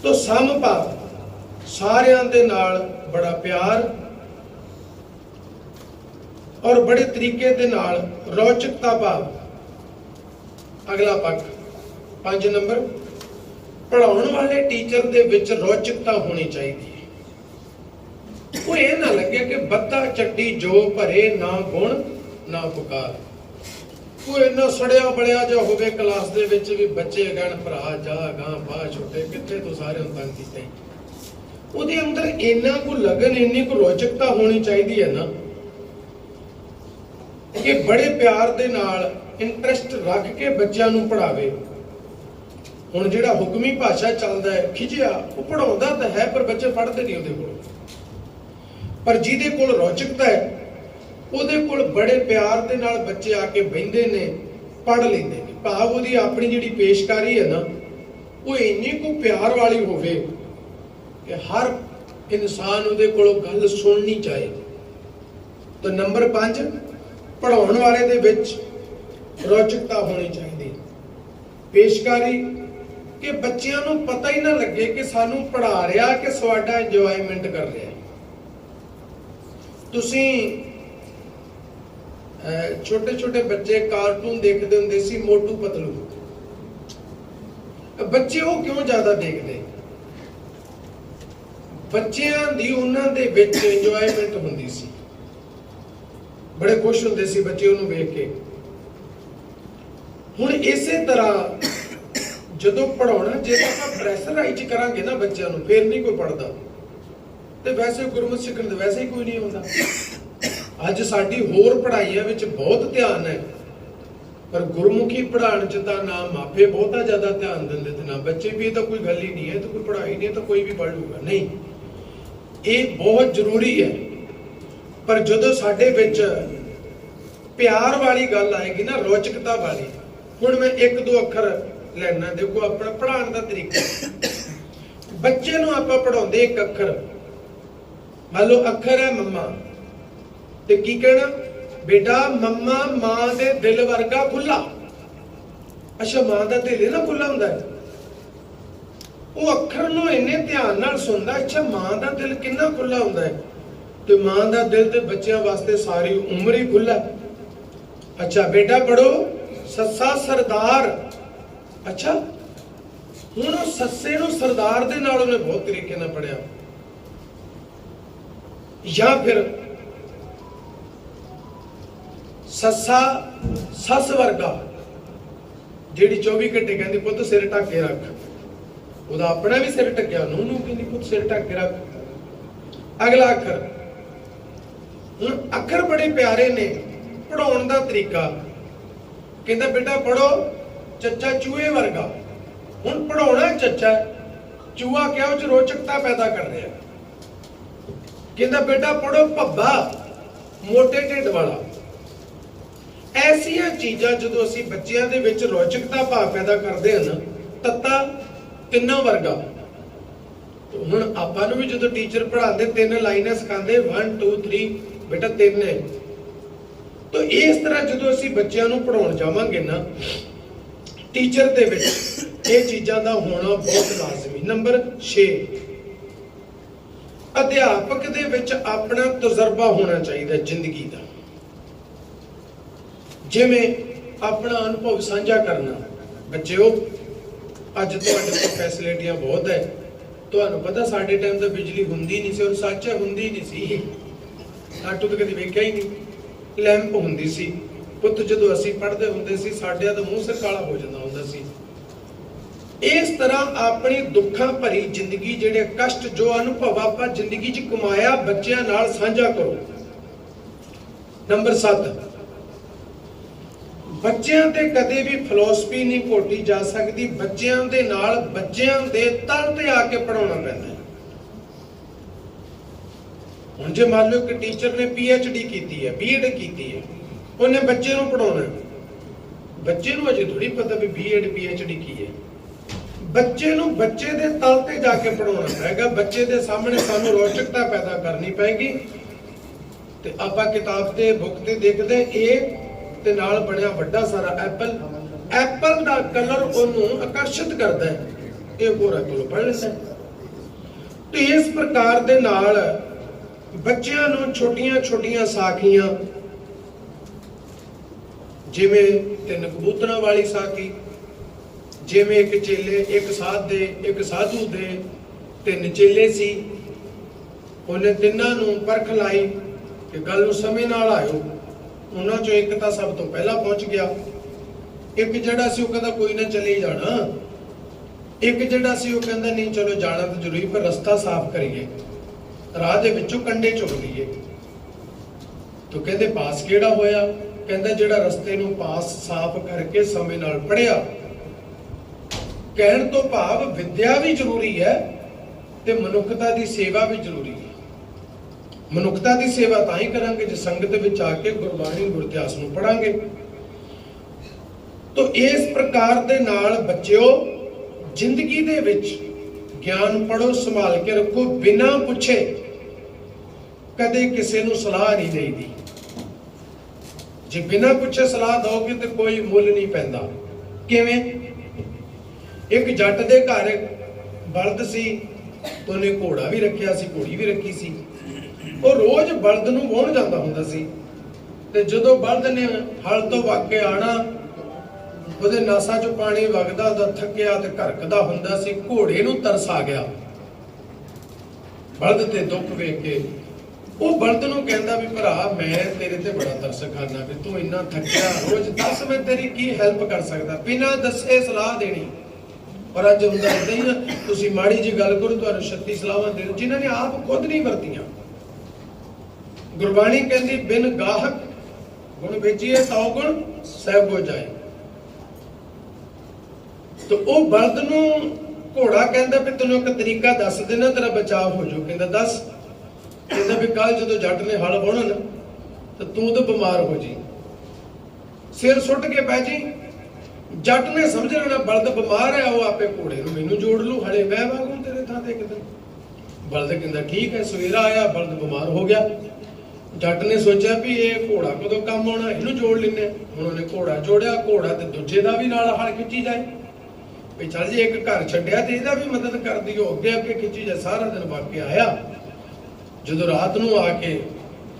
ਤੋ ਸਮਭਾਵ ਸਾਰਿਆਂ ਦੇ ਨਾਲ ਬੜਾ ਪਿਆਰ ਔਰ ਬੜੇ ਤਰੀਕੇ ਦੇ ਨਾਲ ਰੌਚਕਤਾ ਭਾਵ। ਅਗਲਾ ਪੱਖ 5 ਨੰਬਰ। ਪੜਾਉਣ ਵਾਲੇ ਟੀਚਰ ਦੇ ਵਿੱਚ ਰੌਚਕਤਾ ਹੋਣੀ ਚਾਹੀਦੀ ਹੈ। ਉਹ ਇਹ ਨਾ ਲੱਗੇ ਕਿ ਬੱਤਾ ਚੱਟੀ ਜੋ ਭਰੇ ਨਾ ਗੁਣ, ਨਾ ਪੁਕਾਰ। ਕੋਈ ਇੰਨਾ ਸੜਿਆ ਬੜਿਆ ਜਿਹਾ ਹੋਵੇ ਕਲਾਸ ਦੇ ਵਿੱਚ ਵੀ ਬੱਚੇ ਗਣ ਭਰਾ, ਜਾ, ਗਾਂ ਬਾ ਛੋਟੇ, ਕਿੱਥੇ ਤੋਂ ਸਾਰੇ ਨੂੰ ਤੰਗ ਕੀਤੇ ਉਹਦੇ ਅੰਦਰ ਇੰਨਾ ਕੋ ਲਗਨ, ਇੰਨੀ ਕੋ ਰੋਚਕਤਾ ਹੋਣੀ ਚਾਹੀਦੀ ਹੈ ਨਾ ਕਿ ਬੜੇ ਪਿਆਰ ਦੇ ਨਾਲ ਇੰਟਰਸਟ ਰੱਖ ਕੇ ਬੱਚਿਆਂ ਨੂੰ ਪੜਾਵੇ ਹੁਣ ਜਿਹੜਾ ਹੁਕਮੀ ਭਾਸ਼ਾ ਚੱਲਦਾ ਹੈ ਖਿਜਿਆ ਉਹ ਪੜਾਉਂਦਾ ਤਾਂ ਹੈ, ਪਰ ਬੱਚੇ ਪੜ੍ਹਦੇ ਨਹੀਂ ਉਹਦੇ ਕੋਲ। ਪਰ ਜਿਹਦੇ ਕੋਲ ਰੌਚਕਤਾ ਹੈ, ਉਹਦੇ ਕੋਲ ਬੜੇ ਪਿਆਰ ਦੇ ਨਾਲ ਬੱਚੇ ਆ ਕੇ ਬਹਿੰਦੇ ਨੇ, ਪੜ੍ਹ ਲੈਂਦੇ ਨੇ। ਭਾਵ ਉਹਦੀ ਆਪਣੀ ਜਿਹੜੀ ਪੇਸ਼ਕਾਰੀ ਹੈ ਨਾ, ਉਹ ਇੰਨੀ ਕੁ ਪਿਆਰ ਵਾਲੀ ਹੋਵੇ ਕਿ ਹਰ ਇਨਸਾਨ ਉਹਦੇ ਕੋਲੋਂ ਗੱਲ ਸੁਣਨੀ ਚਾਹੇ। ਤਾਂ ਨੰਬਰ 5 ਪੜਾਉਣ ਵਾਲੇ ਦੇ ਵਿੱਚ ਰੌਚਕਤਾ ਹੋਣੀ ਚਾਹੀਦੀ। ਪੇਸ਼ਕਾਰੀ ਕਿ ਬੱਚਿਆਂ ਨੂੰ ਪਤਾ ਹੀ ਨਾ ਲੱਗੇ ਕਿ ਸਾਨੂੰ ਪੜਾ ਰਿਹਾ ਕਿ ਸਵਾਡਾ ਇੰਜੋਇਮੈਂਟ ਕਰ ਰਿਹਾ ਤੁਸੀਂ ਛੋਟੇ ਛੋਟੇ ਬੱਚੇ ਕਾਰਟੂਨ ਦੇਖਦੇ ਹੁੰਦੇ ਸੀ, ਮੋਟੂ ਪਤਲੂ। ਬੱਚੇ ਉਹ ਕਿਉਂ ਜ਼ਿਆਦਾ ਦੇਖਦੇ? ਬੱਚਿਆਂ ਦੀ ਉਹਨਾਂ ਦੇ ਵਿੱਚ ਇੰਜੋਇਮੈਂਟ ਹੁੰਦੀ ਸੀ। ਬੜੇ ਖੁਸ਼ ਹੁੰਦੇ ਸੀ ਬੱਚੇ ਉਹਨੂੰ ਵੇਖ ਕੇ। ਹੁਣ ਇਸੇ ਤਰ੍ਹਾਂ ਜਦੋਂ ਪੜਾਉਣਾ ਜੇ ਆਪਾਂ ਪ੍ਰੈਸ਼ਰਾਈਜ਼ ਕਰਾਂਗੇ ਨਾ ਬੱਚਿਆਂ ਨੂੰ, ਫਿਰ ਨਹੀਂ ਕੋਈ ਪੜਦਾ ਤੇ ਵੈਸੇ ਗੁਰਮਤਿ ਸਿੱਖਣ ਦਾ ਵੈਸੇ ਹੀ ਕੋਈ ਨਹੀਂ ਹੁੰਦਾ ਅੱਜ ਸਾਡੀ ਹੋਰ ਪੜ੍ਹਾਈਆਂ ਵਿੱਚ ਬਹੁਤ ਧਿਆਨ ਹੈ। ਪਰ ਗੁਰਮੁਖੀ ਪੜ੍ਹਾਉਣ ਚ ਤਾਂ ਨਾ ਮਾਪੇ ਬਹੁਤਾ ਜ਼ਿਆਦਾ ਧਿਆਨ ਦਿੰਦੇ ਤੇ ਨਾ ਬੱਚੇ ਵੀ, ਇਹ ਤਾਂ ਕੋਈ ਗੱਲ ਹੀ ਨਹੀਂ ਹੈ। ਤਾਂ ਕੋਈ ਪੜ੍ਹਾਈ ਨਹੀਂ ਤਾਂ ਕੋਈ ਵੀ ਪੜ੍ਹ ਲੂਗਾ ਨਹੀਂ, ਇਹ ਬਹੁਤ ਜ਼ਰੂਰੀ ਹੈ। ਪਰ ਜਦੋਂ ਸਾਡੇ ਵਿੱਚ ਪਿਆਰ ਵਾਲੀ ਗੱਲ ਆਏਗੀ ਨਾ, ਰੋਚਕਤਾ ਵਾਲੀ, ਹੁਣ ਮੈਂ ਇੱਕ ਦੋ ਅੱਖਰ ਲੈਣਾ, ਦੇਖੋ ਆਪਣਾ ਪੜਾਉਣ ਦਾ ਤਰੀਕਾ। ਬੱਚੇ ਨੂੰ ਆਪਾਂ ਪੜਾਉਂਦੇ ਇੱਕ ਅੱਖਰ। ਮੰਨ ਲਓ ਅੱਖਰ ਹੈ ਮੰਮਾ। ਤੇ ਕੀ ਕਹਿਣਾ? ਬੇਟਾ, ਮੰਮਾ, ਮਾਂ ਦੇ ਦਿਲ ਵਰਗਾ ਖੁੱਲਾ ਅੱਛਾ, ਮਾਂ ਦਾ ਦਿਲ ਨਾ ਖੁੱਲਾ ਹੁੰਦਾ ਉਹ ਅੱਖਰ ਨੂੰ ਇੰਨੇ ਧਿਆਨ ਨਾਲ ਸੁਣਦਾ, ਅੱਛਾ, ਮਾਂ ਦਾ ਦਿਲ ਕਿੰਨਾ ਖੁੱਲਾ ਹੁੰਦਾ ਹੈ। ਤੇ ਮਾਂ ਦਾ ਦਿਲ ਤੇ ਬੱਚਿਆਂ ਵਾਸਤੇ ਸਾਰੀ ਉਮਰ ਹੀ ਖੁੱਲਾ ਅੱਛਾ, ਬੇਟਾ ਪੜੋ ਸੱਸਾ ਸਰਦਾਰ। ਅੱਛਾ। ਹੁਣ ਉਹ ਸੱਸੇ ਨੂੰ ਸਰਦਾਰ ਦੇ ਨਾਲ ਉਹਨੇ ਬਹੁਤ ਤਰੀਕੇ ਨਾਲ ਪੜਿਆ ਜਾਂ ਫਿਰ ਸੱਸਾ, ਸੱਸ ਵਰਗਾ, ਜਿਹੜੀ 24 ਘੰਟੇ ਕਹਿੰਦੀ, ਪੁੱਤ ਸਿਰ ਢੱਕ ਕੇ ਰੱਖ। ਉਹਦਾ ਆਪਣਾ ਵੀ ਸਿਰ ਢੱਕਿਆ ਨੂੰ ਨੂੰ ਕਹਿੰਦੀ, ਪੁੱਤ ਸਿਰ ਢੱਕ ਕੇ ਰੱਖ। ਅਗਲਾ ਅੱਖਰ। ਹੁਣ ਅੱਖਰ ਬੜੇ ਪਿਆਰੇ ਨੇ ਪੜਾਉਣ ਦਾ ਤਰੀਕਾ। ਕਹਿੰਦਾ, ਬੇਟਾ ਪੜੋ ਚੱਚਾ ਚੂਹੇ ਵਰਗਾ। ਹੁਣ ਪੜਾਉਣਾ ਚੱਚਾ। ਚੂਹਾ ਕਿਹਾ ਉਹ ਚ ਰੋਚਕਤਾ ਪੈਦਾ ਕਰ ਰਿਹਾ। ਕਹਿੰਦਾ, ਬੇਟਾ ਪੜੋ ਭੱਬਾ, ਮੋਟੇ ਢਿੱਡ ਵਾਲਾ। ਐਸੀਆਂ ਚੀਜ਼ਾਂ ਜਦੋਂ ਅਸੀਂ ਬੱਚਿਆਂ ਦੇ ਵਿੱਚ ਰੌਚਕਤਾ ਭਾਵ ਪੈਦਾ ਕਰਦੇ ਹਾਂ ਤੱਤਾ ਤਿੰਨਾਂ ਵਰਗਾ। ਹੁਣ ਆਪਾਂ ਨੂੰ ਵੀ ਜਦੋਂ ਟੀਚਰ ਪੜ੍ਹਾਉਂਦੇ, ਤਿੰਨ ਲਾਈਨਾਂ ਸਿਖਾਉਂਦੇ 1 2 3 ਬੇਟਾ ਤਿੰਨ ਹੈ। ਤਾਂ ਇਸ ਤਰ੍ਹਾਂ ਜਦੋਂ ਅਸੀਂ ਬੱਚਿਆਂ ਨੂੰ ਪੜਾਉਣ ਜਾਵਾਂਗੇ ਨਾ ਟੀਚਰ ਦੇ ਵਿੱਚ। ਇਹ ਚੀਜ਼ਾਂ ਦਾ ਹੋਣਾ ਬਹੁਤ ਲਾਜ਼ਮੀ। ਨੰਬਰ 6 ਅਧਿਆਪਕ ਦੇ ਵਿੱਚ ਆਪਣਾ ਤਜਰਬਾ ਹੋਣਾ ਚਾਹੀਦਾ ਜ਼ਿੰਦਗੀ ਦਾ। ਜਿਵੇਂ ਆਪਣਾ ਅਨੁਭਵ ਸਾਂਝਾ ਕਰਨਾ। ਬੱਚਿਓ, ਅੱਜ ਤੁਹਾਡੇ ਕੋਲ ਫੈਸਿਲਿਟੀਆਂ ਬਹੁਤ ਹੈ। ਤੁਹਾਨੂੰ ਪਤਾ ਸਾਡੇ ਟਾਈਮ ਤਾਂ ਬਿਜਲੀ ਹੁੰਦੀ ਨਹੀਂ ਸੀ ਔਰ ਸੱਚ ਹੁੰਦੀ ਨਹੀਂ ਸੀ। ਆਟੋ ਤਾਂ ਕਦੀ ਵੇਖਿਆ ਹੀ ਨਹੀਂ। ਲੈਂਪ ਹੁੰਦੀ ਸੀ। ਪੁੱਤ ਜਦੋਂ ਅਸੀਂ ਪੜ੍ਹਦੇ ਹੁੰਦੇ ਸੀ, ਸਾਡਿਆਂ ਦਾ ਮੂੰਹ ਸਿਰ ਕਾਲਾ ਹੋ ਜਾਂਦਾ ਹੁੰਦਾ ਸੀ। ਇਸ ਤਰ੍ਹਾਂ ਆਪਣੀ ਦੁੱਖਾਂ ਭਰੀ ਜ਼ਿੰਦਗੀ, ਜਿਹੜੇ ਕਸ਼ਟ ਜੋ ਅਨੁਭਵ ਆਪਾਂ ਜ਼ਿੰਦਗੀ 'ਚ ਕਮਾਇਆ, ਬੱਚਿਆਂ ਨਾਲ ਸਾਂਝਾ ਕਰੋ। ਨੰਬਰ 7 ਬੱਚਿਆਂ ਤੇ ਕਦੇ ਵੀ ਫਿਲਾਸਫੀ ਨਹੀਂ ਘੋਟੀ ਜਾ ਸਕਦੀ। ਬੱਚਿਆਂ ਦੇ ਨਾਲ ਬੱਚਿਆਂ ਦੇ ਤਲ ਤੇ ਆ ਕੇ ਪੜਾਉਣਾ ਪੈਂਦਾ ਹੈ। ਹੁਣ ਜੇ ਮੰਨ ਲਓ ਕਿ ਟੀਚਰ ਨੇ ਡੀ ਕੀਤੀ ਹੈ ਬੀਐਡ ਕੀਤੀ ਹੈ ਉਹਨੇ ਬੱਚੇ ਨੂੰ ਪੜਾਉਣਾ ਬੱਚੇ ਨੂੰ ਅਜੇ ਥੋੜੀ ਪਤਾ ਵੀ ਬੀਐਡ ਡੀ ਕੀ ਹੈ। ਬੱਚੇ ਨੂੰ ਬੱਚੇ ਦੇ ਤਲ ਤੇ ਜਾ ਕੇ ਪੜਾਉਣਾ ਪਏਗਾ। ਬੱਚੇ ਦੇ ਸਾਹਮਣੇ ਸਾਨੂੰ ਰੋਚਕਤਾ ਪੈਦਾ ਕਰਨੀ ਪਏਗੀ। ਤੇ ਆਪਾਂ ਕਿਤਾਬ ਤੇ, ਬੁੱਕ ਤੇ ਦੇਖਦੇ ਇਹ ਤੇ ਨਾਲ ਬਣਿਆ ਵੱਡਾ ਸਾਰਾ ਐਪਲ। ਐਪਲ ਦਾ ਕਲਰ ਉਹਨੂੰ ਆਕਰਸ਼ਿਤ ਕਰਦਾ ਹੈ। ਇਹ ਗੋਰਾ ਕੋਲ ਪੜ ਲੈਂਦਾ ਤੇ ਇਸ ਪ੍ਰਕਾਰ ਦੇ ਨਾਲ ਬੱਚਿਆਂ ਨੂੰ ਛੋਟੀਆਂ ਛੋਟੀਆਂ ਸਾਖੀਆਂ ਜਿਵੇਂ ਤਿੰਨ ਕਬੂਤਰਾਂ ਵਾਲੀ ਸਾਖੀ, ਜਿਵੇਂ ਇੱਕ ਚੇਲੇ, ਇੱਕ ਸਾਧ ਦੇ, ਇੱਕ ਸਾਧੂ ਦੇ, ਤਿੰਨ ਚੇਲੇ ਸੀ। ਉਹਨੇ ਤਿੰਨਾਂ ਨੂੰ ਪਰਖ ਲਾਈ ਕਿ ਗੱਲ ਨੂੰ ਸਮੇਂ ਨਾਲ ਆਇਓ। ਉਹਨਾਂ ਚੋਂ ਇੱਕ ਤਾਂ ਸਭ ਤੋਂ ਪਹਿਲਾਂ ਪਹੁੰਚ ਗਿਆ। ਇੱਕ ਜਿਹੜਾ ਸੀ ਉਹ ਕਹਿੰਦਾ, ਕੋਈ ਨਾ ਚਲੇ ਜਾਣਾ। ਇੱਕ ਜਿਹੜਾ ਸੀ ਉਹ ਕਹਿੰਦਾ, ਨਹੀਂ, ਚਲੋ ਜਾਣਾ ਤਾਂ ਜ਼ਰੂਰੀ, ਪਰ ਰਸਤਾ ਸਾਫ਼ ਕਰੀਏ। ਰਾਹ ਦੇ ਵਿੱਚੋਂ ਕੰਡੇ ਚੁੱਕ ਲਈਏ। ਤੋ ਕਹਿੰਦੇ, ਪਾਸ ਕਿਹੜਾ ਹੋਇਆ? ਕਹਿੰਦਾ ਜਿਹੜਾ ਰਸਤੇ ਨੂੰ ਪਾਸ ਸਾਫ਼ ਕਰਕੇ ਸਮੇਂ ਨਾਲ ਪੜਿਆ ਕਹਿਣ ਤੋਂ ਭਾਵ ਵਿਦਿਆ ਵੀ ਜ਼ਰੂਰੀ ਹੈ ਤੇ ਮਨੁੱਖਤਾ ਦੀ ਸੇਵਾ ਵੀ ਜ਼ਰੂਰੀ ਹੈ। ਮਨੁੱਖਤਾ ਦੀ ਸੇਵਾ ਤਾਂ ਹੀ ਕਰਾਂਗੇ ਜੇ ਸੰਗਤ ਵਿੱਚ ਆ ਕੇ ਗੁਰਬਾਣੀ ਗੁਰਦਿਆਸ ਨੂੰ ਪੜਾਂਗੇ ਤੋ ਇਸ ਪ੍ਰਕਾਰ ਦੇ ਨਾਲ ਬੱਚਿਓ, ਜ਼ਿੰਦਗੀ ਦੇ ਵਿੱਚ ਗਿਆਨ ਪੜੋ ਸੰਭਾਲ ਕੇ ਰੱਖੋ, ਬਿਨਾਂ ਪੁੱਛੇ ਕਦੇ ਕਿਸੇ ਨੂੰ ਸਲਾਹ ਨਹੀਂ ਦੇਈਦੀ। ਜੇ ਬਿਨਾਂ ਪੁੱਛੇ ਸਲਾਹ ਦੋਗੇ ਤੇ ਕੋਈ ਮੁੱਲ ਨਹੀਂ ਪੈਂਦਾ। ਕਿਵੇਂ? ਇੱਕ ਜੱਟ ਦੇ ਘਰ ਬਲਦ ਸੀ, ਉਹਨੇ ਘੋੜਾ ਵੀ ਰੱਖਿਆ ਸੀ, ਘੋੜੀ ਵੀ ਰੱਖੀ ਸੀ। ਉਹ ਰੋਜ਼ ਬਲਦ ਨੂੰ ਵਾਹੁਣ ਜਾਂਦਾ ਹੁੰਦਾ ਸੀ। ਤੇ ਜਦੋਂ ਬਲਦ ਨੇ ਹਲ ਤੋਂ ਵਗ ਕੇ ਆਣਾ, ਉਹਦੇ ਨਾਸਾਂ ਚ ਪਾਣੀ ਵਗਦਾ ਉਹਦਾ ਥੱਕਿਆ ਤੇ ਘਰਕਦਾ ਹੁੰਦਾ ਸੀ, ਘੋੜੇ ਨੂੰ ਤਰਸ ਆ ਗਿਆ। ਬਲਦ ਤੇ ਦੁੱਖ ਵੇਖ ਕੇ ਉਹ ਬਲਦ ਨੂੰ ਕਹਿੰਦਾ ਵੀ ਭਰਾ ਮੈਂ ਤੇਰੇ ਤੇ ਬੜਾ ਤਰਸ ਖਾਨਾ ਵੀ ਤੂੰ ਇੰਨਾ ਥੱਕਿਆ ਰੋਜ਼ ਦੱਸ ਮੈਂ ਤੇਰੀ ਕੀ ਹੈਲਪ ਕਰ ਸਕਦਾ? ਬਿਨਾਂ ਦੱਸੇ ਸਲਾਹ ਦੇਣੀ। ਪਰ ਅੱਜ ਹੁੰਦਾ ਇਦਾਂ ਹੀ ਆ, ਤੁਸੀਂ ਮਾੜੀ ਜੀ ਗੱਲ ਕਰੋ ਤੁਹਾਨੂੰ 36 ਸਲਾਹਾਂ ਦੇ ਜਿਨ੍ਹਾਂ ਨੇ ਆਪ ਖੁਦ ਨਹੀਂ ਵਰਤੀਆਂ। ਗੁਰਬਾਣੀ ਕਹਿੰਦੀ ਬਿਨ ਗਾਹਕ ਗੁਣ ਵੇਚੀਏ ਤਾਉ ਗੁਣ ਸਹਿਬ ਹੋ ਜਾਏ। ਤੇ ਉਹ ਬਲਦ ਨੂੰ ਘੋੜਾ ਕਹਿੰਦਾ ਵੀ ਤੈਨੂੰ ਇੱਕ ਤਰੀਕਾ ਦੱਸ ਦੇਣਾ ਤੇਰਾ ਬਚਾਅ ਹੋ ਜਾਊ। ਕਹਿੰਦਾ ਦੱਸ ਕਹਿੰਦਾ ਵੀ ਕੱਲ ਜਦੋਂ ਜੱਟ ਨੇ ਹਲ ਵਾਹਣਾ ਨਾ ਤੇ ਤੂੰ ਤਾਂ ਬਿਮਾਰ ਹੋ ਜੀ। ਸਿਰ ਸੁੱਟ ਕੇ ਬਹਿ ਜੀ। ਜੱਟ ਨੇ ਸਮਝ ਲੈਣਾ, ਬਲਦ ਬਿਮਾਰ ਹੈ, ਉਹ ਆਪੇ ਘੋੜੇ ਨੂੰ ਮੈਨੂੰ ਜੋੜ ਲੂ, ਹਲੇ ਮੈਂ ਵਾਗੂ ਤੇਰੇ ਥਾਂ ਤੇ ਕਿਤੇ ਬਲਦ ਕਹਿੰਦਾ, ਠੀਕ ਹੈ, ਸਵੇਰਾ ਆਇਆ, ਬਲਦ ਬਿਮਾਰ ਹੋ ਗਿਆ। ਜੱਟ ਨੇ ਸੋਚਿਆ ਵੀ ਇਹ ਘੋੜਾ ਕਦੋਂ ਕੰਮ ਆਉਣਾ, ਇਹਨੂੰ ਜੋੜ ਲੈਣੇ ਹੁਣ ਉਹਨੇ ਘੋੜਾ ਜੋੜਿਆ, ਘੋੜਾ ਤੇ ਦੂਜੇ ਦਾ ਵੀ ਨਾਲ ਹਲ ਖਿੱਚੀ ਜਾਏ। ਵੀ ਚੱਲ ਜੇ ਇੱਕ ਘਰ ਛੱਡਿਆ ਤੇ ਇਹਦਾ ਵੀ ਮਦਦ ਕਰਦੀ ਹੋ ਅੱਗੇ ਅੱਗੇ ਖਿੱਚੀ ਜਾ ਸਾਰਾ ਦਿਨ ਵਾਕੇ ਆਇਆ। ਜਦੋਂ ਰਾਤ ਨੂੰ ਆ ਕੇ